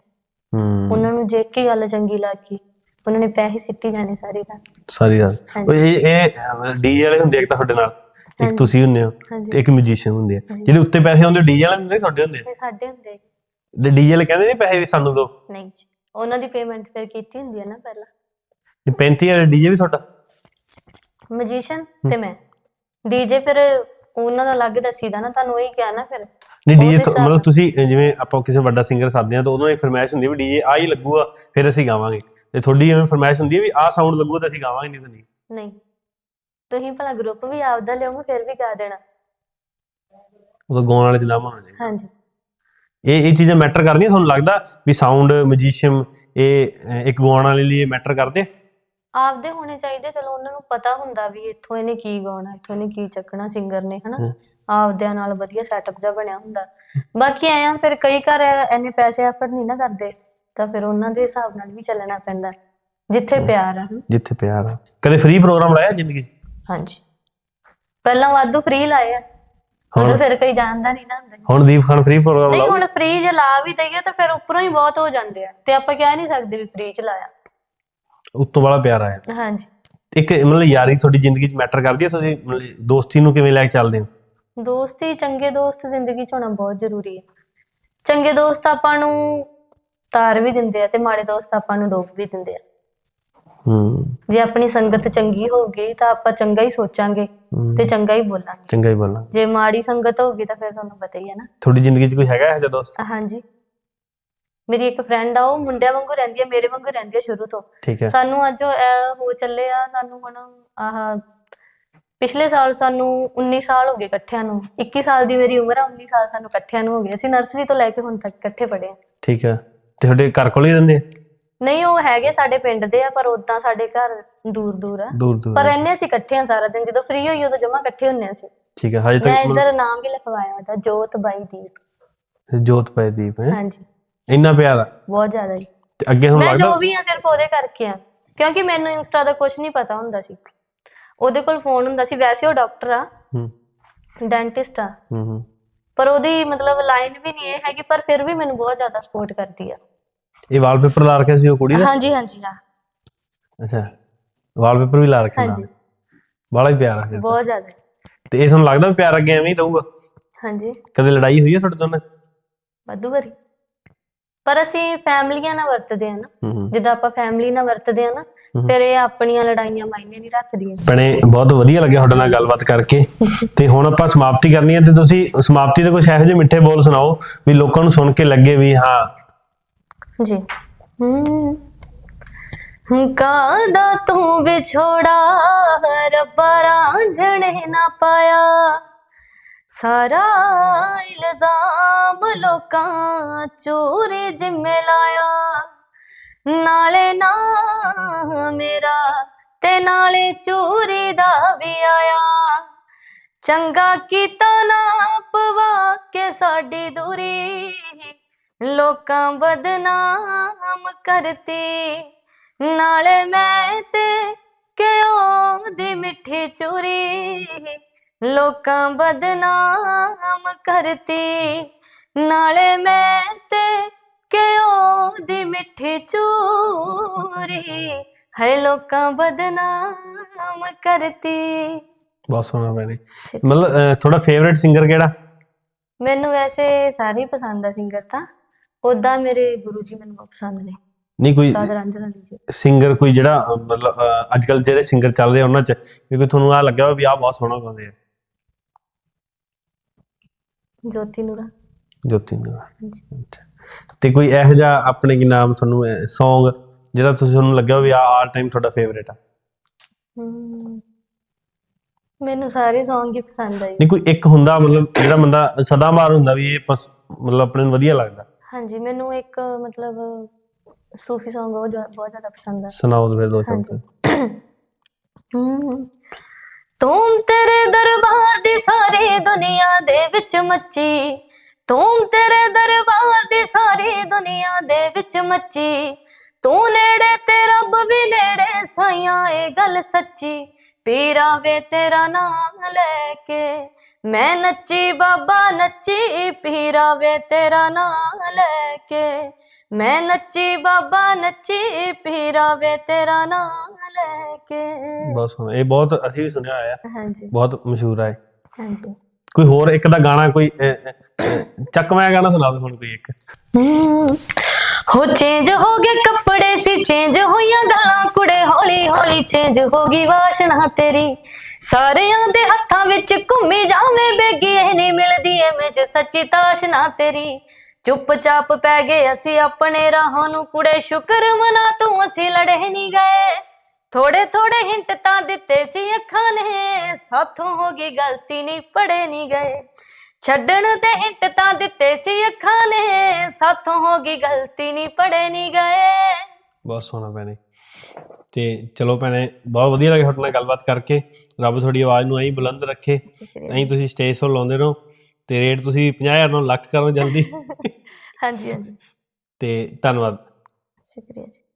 ਹੂੰ। ਉਹਨਾਂ ਨੂੰ ਜੇ ਕੀ ਗੱਲ ਚੰਗੀ ਲੱਗੀ ਉਹਨਾਂ ਨੇ ਪੈਸੇ ਸਿੱਟੀ ਜਾਣੇ ਸਾਰੇ ਦਾ ਸਾਰੀ ਗੱਲ। ਉਹ ਇਹ ਇਹ ਡੀ ਵਾਲੇ ਹੁੰਦੇ ਆ ਇੱਕ ਤਾਂ ਤੁਹਾਡੇ ਨਾਲ ਇੱਕ ਤੁਸੀਂ ਹੁੰਦੇ ਹੋ ਹਾਂਜੀ। ਤੇ ਇੱਕ ਮਿਊਜ਼ੀਸ਼ੀਅਨ ਹੁੰਦੇ ਆ। ਜਿਹੜੇ ਉੱਤੇ ਪੈਸੇ ਹੁੰਦੇ ਡੀ ਵਾਲੇ ਹੁੰਦੇ ਆ, ਤੁਹਾਡੇ ਹੁੰਦੇ ਇਹ ਸਾਡੇ ਹੁੰਦੇ। ਆ ਡੀ ਵਾਲੇ ਕਹਿੰਦੇ ਨੇ ਪੈਸੇ ਵੀ ਸਾਨੂੰ ਦਿਓ? ਨਹੀਂ ਜੀ ਉਹਨਾਂ ਦੀ ਪੇਮੈਂਟ ਫਿਰ ਕੀਤੀ ਹੁੰਦੀ ਹੈ ਨਾ ਪਹਿਲਾਂ। 35 ਵਾਲੇ ਡੀਜੇ ਵੀ ਤੁਹਾਡਾ? ਮਜੀਸ਼ੀਅਨ ਤੇ ਮੈਂ। ਡੀਜੇ ਫਿਰ ਉਹਨਾਂ ਦਾ ਅਲੱਗ ਦੱਸੀਦਾ ਨਾ ਤੁਹਾਨੂੰ ਇਹ ਕਿਹਾ ਨਾ ਫਿਰ। ਨਹੀਂ ਡੀਜੇ ਮਤਲਬ ਤੁਸੀਂ ਜਿਵੇਂ ਆਪਾਂ ਕਿਸੇ ਵੱਡਾ ਸਿੰਗਰ ਸਾਧਦੇ ਆ ਤਾਂ ਉਹਨਾਂ ਦੀ ਫਰਮਾਇਸ਼ ਹੁੰਦੀ ਵੀ ਡੀਜੇ ਆ ਹੀ ਲੱਗੂਗਾ ਫਿਰ ਅਸੀਂ ਗਾਵਾਂਗੇ। ਤੇ ਤੁਹਾਡੀ ਐਵੇਂ ਫਰਮਾਇਸ਼ ਹੁੰਦੀ ਹੈ ਵੀ ਆਹ ਸਾਊਂਡ ਲੱਗੂਗਾ ਤਾਂ ਅਸੀਂ ਗਾਵਾਂਗੇ ਨਹੀਂ ਤਾਂ ਨਹੀਂ। ਨਹੀਂ। ਤੁਸੀਂ ਭਲਾ ਗਰੁੱਪ ਵੀ ਆਪਦਾ ਲਿਆਓਗੇ ਫਿਰ ਵੀ ਗਾ ਦੇਣਾ। ਉਦੋਂ ਗਾਉਣ ਵਾਲੇ ਨਾਮ ਹੋਣਾ ਚਾਹੀਦਾ ਹਾਂਜੀ। ਇਹ ਇਹ ਚੀਜ਼ਾਂ ਮੈਟਰ ਕਰਦੀਆਂ ਤੁਹਾਨੂੰ ਲੱਗਦਾ ਵੀ ਸਾਊਂਡ ਮੈਜੀਸ਼ੀਅਨ ਇਹ ਇੱਕ ਗਾਉਣ ਵਾਲੇ ਲਈ ਮੈਟਰ ਕਰਦੇ ਆਪਦੇ ਹੋਣੇ ਚਾਹੀਦੇ ਚਲੋ ਉਹਨਾਂ ਨੂੰ ਪਤਾ ਹੁੰਦਾ ਵੀ ਇੱਥੋਂ ਇਹਨੇ ਕੀ ਗਾਉਣਾ ਇੱਥੋਂ ਇਹਨੇ ਕੀ ਚੱਕਣਾ ਸਿੰਗਰ ਨੇ ਹਨਾ। ਆਪਦਿਆਂ ਨਾਲ ਵਧੀਆ ਸੈਟਅਪ ਜਿਹਾ ਬਣਿਆ ਹੁੰਦਾ। ਬਾਕੀ ਆਇਆ ਫਿਰ ਕਈ ਘਰ ਇੰਨੇ ਪੈਸੇ ਐਫਰਟ ਨਹੀਂ ਨਾ ਕਰਦੇ ਤਾਂ ਫਿਰ ਉਹਨਾਂ ਦੇ ਹਿਸਾਬ ਨਾਲ ਵੀ ਚੱਲਣਾ ਪੈਂਦਾ ਜਿੱਥੇ ਪਿਆਰ ਆ। ਜਿੱਥੇ ਪਿਆਰ ਆ। ਕਦੇ ਫ੍ਰੀ ਪ੍ਰੋਗਰਾਮ ਲਾਇਆ ਜ਼ਿੰਦਗੀ 'ਚ? ਹਾਂਜੀ। ਪਹਿਲਾਂ ਵਾਧੂ ਫ੍ਰੀ ਲਾਏ ਆ ਹੁਣ ਫਿਰ ਕੋਈ ਜਾਣਦਾ ਨਹੀਂ ਨਾ ਹੁੰਦਾ ਹੁਣ ਦੀਪ ਖਾਨ ਫ੍ਰੀ ਪ੍ਰੋਗਰਾਮ ਨਹੀਂ ਲਾਓ ਹੁਣ ਫ੍ਰੀ ਜੇ ਲਾ ਵੀ ਦਈਏ ਤਾਂ ਫਿਰ ਉੱਪਰੋਂ ਹੀ ਬਹੁਤ ਹੋ ਜਾਂਦੇ ਆ ਤੇ ਆਪਾਂ ਕਹਿ ਨਹੀਂ ਸਕਦੇ ਵੀ ਫ੍ਰੀ ਚ ਲਾਇਆ। ਉੱਤੋਂ ਵਾਲਾ ਪਿਆਰ ਆਇਆ। ਹਾਂਜੀ। ਇੱਕ ਮਤਲਬ ਯਾਰੀ ਤੁਹਾਡੀ ਜ਼ਿੰਦਗੀ 'ਚ ਮੈਟਰ ਕਰਦੀ ਹੈ ਤੁਸੀਂ ਮਤਲਬ ਦੋਸਤੀ ਨੂੰ ਕਿਵੇਂ ਲੈ ਕੇ ਚੱਲਦੇ ਹੋ? ਦੋਸਤੀ ਚੰਗੇ ਦੋਸਤ ਜ਼ਿੰਦਗੀ ਚ ਹੋਣਾ ਬਹੁਤ ਜ਼ਰੂਰੀ ਹੈ। ਚੰਗੇ ਦੋਸਤ ਆਪਾਂ ਨੂੰ ਤਾਰ ਵੀ ਦਿੰਦੇ ਆ ਤੇ ਮਾੜੇ ਦੋਸਤ ਆਪਾਂ ਨੂੰ ਡੋਬ ਵੀ ਦਿੰਦੇ ਆ। ਹੂੰ। ਜੇ ਆਪਣੀ ਸੰਗਤ ਚੰਗੀ ਹੋਊਗੀ ਤਾਂ ਆਪਾਂ ਚੰਗਾ ਹੀ ਸੋਚਾਂਗੇ ਹੂੰ। ਤੇ ਚੰਗਾ ਹੀ ਬੋਲਾਂਗੇ। ਚੰਗਾ ਹੀ ਬੋਲਣਾ ਜੇ ਮਾੜੀ ਸੰਗਤ ਹੋਊਗੀ ਤਾਂ ਫਿਰ ਤੁਹਾਨੂੰ ਪਤਾ ਹੀ ਹੈ ਨਾ। ਤੁਹਾਡੀ ਜ਼ਿੰਦਗੀ 'ਚ ਕੋਈ ਹੈਗਾ ਇਹੋ ਜਿਹਾ ਦੋਸਤ? ਹਾਂਜੀ। ਮੇਰੀ ਇੱਕ ਫਰੈਂਡ ਆ ਉਹ ਮੁੰਡਿਆਂ ਵਾਂਗੂ ਰਹਿੰਦੀ ਆ ਮੇਰੇ ਵਾਂਗੂ ਰਹਿੰਦੀ ਆ ਸ਼ੁਰੂ ਤੋਂ। ਠੀਕ ਹੈ। ਸਾਨੂੰ ਅੱਜ ਉਹ ਇਹ ਹੋ ਚੱਲੇ ਆ ਸਾਨੂੰ ਹੁਣ ਆਹ ਪਿਛਲੇ ਸਾਲ ਸਾਨੂੰ 19 ਸਾਲ ਹੋ ਗਏ ਇਕੱਠਿਆਂ ਨੂੰ। 21 ਸਾਲ ਦੀ ਮੇਰੀ ਉਮਰ ਆ 19 ਸਾਲ ਸਾਨੂੰ ਇਕੱਠਿਆਂ ਨੂੰ ਹੋ ਗਏ। ਅਸੀਂ ਨਰਸਰੀ ਤੋਂ ਲੈ ਕੇ ਹੁਣ ਤੱਕ ਇਕੱਠੇ ਪੜ੍ਹੇ ਆ। ਠੀਕ ਹੈ। ਤੇ ਤੁਹਾਡੇ ਘਰ ਕੋਲ ਹੀ ਰਹਿੰਦੇ ਆ? ਨਹੀਂ ਉਹ ਹੈਗੇ ਸਾਡੇ ਪਿੰਡ ਦੇ ਆ ਪਰ ਉਦਾਂ ਸਾਡੇ ਘਰ ਦੂਰ ਦੂਰ ਆ। ਦੂਰ ਦੂਰ ਪਰ ਰਹਿੰਦੇ ਅਸੀਂ ਇਕੱਠੇ ਆ ਸਾਰਾ ਦਿਨ। ਜਦੋਂ ਫ੍ਰੀ ਹੋਈ ਉਦੋਂ ਜਮਾ ਇਕੱਠੇ ਹੁੰਨੇ ਅਸੀਂ। ਠੀਕ ਹੈ ਹਜੇ ਮੈਂ ਤੱਕ ਇੱਧਰ ਨਾਮ ਵੀ ਲਿਖਵਾਇਆ ਉਹਦਾ ਜੋਤ ਬਾਈ ਦੀਪ। ਜੋਤ ਪਏ ਦੀਪ ਹੈ? ਹਾਂਜੀ। ਇੰਨਾ ਪਿਆਰ ਆ। ਬਹੁਤ ਜ਼ਿਆਦਾ ਜੀ। ਤੇ ਅੱਗੇ ਹੁਣ ਮੈਂ ਲੱਗਦਾ ਜੋ ਵੀ ਆ ਸਿਰਫ ਉਹਦੇ ਕਰਕੇ ਆ। ਕਿਉਂਕਿ ਮੈਨੂੰ ਇੰਸਟਾ ਦਾ ਕੁਝ ਨਹੀਂ ਪਤਾ ਹੁੰਦਾ ਸੀ। ਉਹਦੇ ਕੋਲ ਫੋਨ ਹੁੰਦਾ ਸੀ। ਵੈਸੇ ਉਹ ਡਾਕਟਰ ਆ। ਹੂੰ। ਡੈਂਟਿਸਟ ਆ। ਹੂੰ ਹੂੰ। ਪਰ ਉਹਦੀ ਮਤਲਬ ਲਾਈਨ ਵੀ ਨਹੀਂ ਇਹ ਹੈਗੀ ਪਰ ਫਿਰ ਵੀ ਮੈਨੂੰ ਬਹੁਤ ਜ਼ਿਆਦਾ ਸਪੋਰਟ ਕਰਦੀ ਆ। ਇਹ ਵਾਲਪੇਪਰ ਲਾ ਰੱਖਿਆ ਸੀ ਉਹ ਕੁੜੀ ਦਾ? ਹਾਂਜੀ ਹਾਂਜੀ ਹਾਂ। ਅੱਛਾ। ਵਾਲਪੇਪਰ ਵੀ ਲਾ ਰੱਖਿਆ ਹਾਂਜੀ। ਨਾਲ ਬਾਲਾ ਹੀ ਪਿਆਰ ਆ ਫਿਰ ਤਾਂ। ਬਹੁਤ ਜ਼ਿਆਦਾ। ਤੇ ਇਹ ਤੁਹਾਨੂੰ ਲੱਗਦਾ ਵੀ ਪਿਆਰ ਅੱਗੇ ਐਵੇਂ ਹੀ ਰਹੂਗਾ? ਹਾਂਜੀ। ਕਦੇ ਲੜਾਈ ਹੋਈ ਹੈ ਤੁਹਾਡੇ ਦੋਨਾਂ 'ਚ? ਵਾਧੂ ਵਾਰੀ। ਪਰ ਅਸੀਂ ਫੈਮਲੀਆਂ ਨਾਲ ਵਰਤਦੇ ਆ ਨਾ। ਜਦੋਂ ਆਪਾਂ ਫੈਮਲੀ ਨਾਲ ਵਰਤਦੇ ਆ ਨਾ ਫਿਰ ਇਹ ਆਪਣੀਆਂ ਲੜਾਈਆਂ ਮਾਇਨੇ ਨਹੀਂ ਰੱਖਦੀਆਂ। ਭੈਣੇ ਬਹੁਤ ਵਧੀਆ ਲੱਗਿਆ ਤੁਹਾਡੇ ਨਾਲ ਗੱਲਬਾਤ ਕਰਕੇ। ਤੇ ਹੁਣ ਆਪਾਂ ਸਮਾਪਤੀ ਕਰਨੀ ਹੈ ਤੇ ਤੁਸੀਂ ਸਮਾਪਤੀ ਦੇ ਕੁਝ ਇਹੋ ਜਿਹੇ ਮਿੱਠੇ ਬੋਲ ਸੁਣਾਓ ਵੀ ਲੋਕਾਂ ਨੂੰ ਸੁਣ ਕੇ ਲੱਗੇ ਵੀ ਹਾਂ। ਜੀ। ਹੂੰ। ਕਾਦਾ ਤੂੰ ਵਿਛੋੜਾ ਰੱਬਾ ਰਾਂਝਣੇ ਨਾ ਪਾਇਆ। ਸਾਰਾ ਇਲਜ਼ਾਮ ਲੋਕਾਂ ਚੋਰੀ ਜਿੰਮੇ ਲਾਇਆ। ਨਾਲੇ ਨਾ ਮੇਰਾ ਤੇ ਨਾਲੇ ਚੋਰੀ ਦਾ ਵੀ ਆਇਆ। ਚੰਗਾ ਕੀਤਾ ਨਾ ਪਵਾ ਕੇ ਸਾਡੀ ਦੂਰੀ। ਲੋਕਾਂ ਬਦਨਾਮ ਕਰਤੀ। ਨਾਲੇ ਮੈਂ ਤੇ ਕਿਉਂ ਦੀ ਮਿੱਠੀ ਚੂਰੀ। ਲੋਕਾਂ ਬਦਨਾਮ ਕਰਤੀ। ਨਾਲੇ ਮੈਂ ਤੇ ਕਿਉਂ ਦੀ ਮਿੱਠੀ ਚੂਰੀ। ਹੈ ਲੋਕਾਂ ਬਦਨਾਮ ਕਰਤੀ। ਬਹੁਤ ਸੋਹਣਾ ਭੈਣੇ। ਮਤਲਬ ਤੁਹਾਡਾ ਫੇਵਰਿਟ ਸਿੰਗਰ ਕਿਹੜਾ? ਮੈਨੂੰ ਵੈਸੇ ਸਾਰੇ ਪਸੰਦ ਆ ਸਿੰਗਰ ਤਾਂ। ਉਦਾਂ ਮੇਰੇ ਗੁਰੂ ਜੀ ਮੈਨੂੰ ਬਹੁਤ ਪਸੰਦ ਨੇ। ਨਹੀਂ ਕੋਈ ਸਿੰਗਰ ਕੋਈ ਜਿਹੜਾ ਮਤਲਬ ਅੱਜ ਕੱਲ ਜਿਹੜੇ ਸਿੰਗਰ ਚੱਲਦੇ ਆ ਉਹਨਾਂ 'ਚ ਕੋਈ ਤੁਹਾਨੂੰ ਆ ਲੱਗਿਆ ਵੀ ਆਹ ਬਹੁਤ ਸੋਹਣਾ ਗਾਉਂਦੇ ਆ। ਜੋਤੀ ਨੂਰਾ। ਜੋਤੀ ਨੂੰ ਹਾਂਜੀ। ਅੱਛਾ। ਤੇ ਕੋਈ ਇਹੋ ਜਿਹਾ ਆਪਣੇ ਕੀ ਨਾਮ ਤੁਹਾਨੂੰ Song ਜਿਹੜਾ ਤੁਸੀਂ ਤੁਹਾਨੂੰ ਲੱਗਿਆ ਵੀ ਆ ਆਲ ਟਾਈਮ ਤੁਹਾਡਾ ਫੇਵਰੇਟ ਆ? ਮੈਨੂੰ ਸਾਰੇ Song ਹੀ ਪਸੰਦ ਆਏ ਨਹੀਂ ਕੋਈ ਇੱਕ ਹੁੰਦਾ ਮਤਲਬ ਜਿਹੜਾ ਬੰਦਾ ਸਦਾ ਮਾਰ ਹੁੰਦਾ ਵੀ ਇਹ ਮਤਲਬ ਆਪਣੇ ਨੂੰ ਵਧੀਆ ਲੱਗਦਾ? ਹਾਂਜੀ ਮੈਨੂੰ ਇੱਕ ਮਤਲਬ ਸੂਫੀ Song ਬਹੁਤ ਜ਼ਿਆ- ਬਹੁਤ ਜ਼ਿਆਦਾ ਪਸੰਦ ਆ। ਸੁਣਾਓ ਫਿਰ ਦੋ ਹਾਂਜੀ। ਸ਼ਬਦ ਹਮ, ਤੂੰ ਤੇਰੇ ਦਰਬਾਰ ਦੀ ਸਾਰੀ ਦੁਨੀਆ ਦੇ ਵਿੱਚ ਮੱਚੀ। ਤੂੰ ਤੇਰੇ ਦਰਬਾਰ ਦੀ ਸਾਰੀ ਦੁਨੀਆ ਦੇ ਵਿੱਚ ਮੱਚੀ। ਤੂੰ ਨੇੜੇ ਤੇ ਰੱਬ ਵੀ ਨੇੜੇ ਸਾਈਆਂ, ਇਹ ਗੱਲ ਸੱਚੀ। ਪੀਰਾ ਵੇ ਤੇਰਾ ਨਾਮ ਲੈ ਕੇ, ਮੈਂ ਨੱਚੀ, ਬਾਬਾ ਨੱਚੀ। ਪੀਰਾ ਵੇ ਤੇਰਾ ਨਾਮ ਲੈ ਕੇ ਮੈਂ ਨੱਚੀ ਬਾਬਾ ਨੱਚੀ ਪੀਰਾ ਵੇ ਤੇਰਾ ਨਾਮ ਲੈ ਕੇ ਬਹੁਤ ਸੋਹਣਾ। ਇਹ ਬਹੁਤ ਅਸੀਂ ਵੀ ਸੁਣਿਆ ਹੋਇਆ। ਹਾਂਜੀ। ਬਹੁਤ ਮਸ਼ਹੂਰ ਹੈ ਹਾਂਜੀ। ਕੋਈ ਹੋਰ ਇੱਕ ਦਾ ਗਾਣਾ ਕੋਈ ਚੱਕਵਾਂ ਗਾਣਾ ਸੁਣਾ ਦਿਓ ਹੁਣ ਕੋਈ ਇੱਕ। ਹੋ। ਚੇਂਜ ਹੋ ਗਏ ਕੱਪੜੇ ਸੀ ਚੇਂਜ ਹੋਈਆਂ ਗੱਲਾਂ ਕੁੜੇ ਹੌਲੀ ਹੌਲੀ ਚੇਂਜ ਹੋ ਗਈ ਵਾਸ਼ਨਾ ਤੇਰੀ। ਸਾਰਿਆਂ ਦੇ ਹੱਥਾਂ ਵਿੱਚ ਘੁੰਮੀ ਜਾਵੇਂ ਬੇਗੀ ਇਹ ਨਹੀਂ ਮਿਲਦੀ ਐਵੇਂ ਜੇ ਸੱਚੀ ਤਾਸ਼ਨਾ ਤੇਰੀ। ਚੁੱਪਚਾਪ ਪੈ ਗਏ ਅਸੀਂ ਆਪਣੇ ਰਾਹਾਂ ਨੂੰ ਕੁੜੇ ਸ਼ੁਕਰ ਮਨਾ ਤੂੰ ਅਸੀਂ ਲੜੇ ਨਹੀਂ ਗਏ। ਥੋੜੇ ਥੋੜੇ ਹਿੰਟ ਤਾਂ ਦਿੱਤੇ ਸੀ ਅੱਖਾਂ ਨੇ ਸਾਥੋਂ ਹੋ ਗਈ ਗਲਤੀ ਨਹੀਂ ਪੜੇ ਨਹੀਂ ਗਏ। ਛੱਡਣ ਤੇ ਹਿੰਟ ਤਾਂ ਦਿੱਤੇ ਸੀ ਅੱਖਾਂ ਨੇ ਸਾਥੋਂ ਹੋ ਗਈ ਗਲਤੀ ਨਹੀਂ ਪੜੇ ਨਹੀਂ ਗਏ। ਬਹੁਤ ਸੋਹਣਾ ਭੈਣੇ। ਤੇ ਚਲੋ ਭੈਣੇ ਬਹੁਤ ਵਧੀਆ ਲੱਗਿਆ ਤੁਹਾਡੇ ਨਾਲ ਗੱਲਬਾਤ ਕਰਕੇ। ਰੱਬ ਤੁਹਾਡੀ ਆਵਾਜ਼ ਨੂੰ ਐਂ ਬੁਲੰਦ ਰੱਖੇ। ਐਂ ਤੁਸੀਂ ਸਟੇਜ 'ਤੇ ਲਾਉਂਦੇ ਰਹੋ। ਤੇ ਰੇਟ ਤੁਸੀਂ 50000 ਨੂੰ ਲੱਖ ਕਰੋ ਜਲਦੀ। ਹਾਂਜੀ ਹਾਂਜੀ। ਤੇ ਧੰਨਵਾਦ। ਸ਼ੁਕਰੀਆ ਜੀ।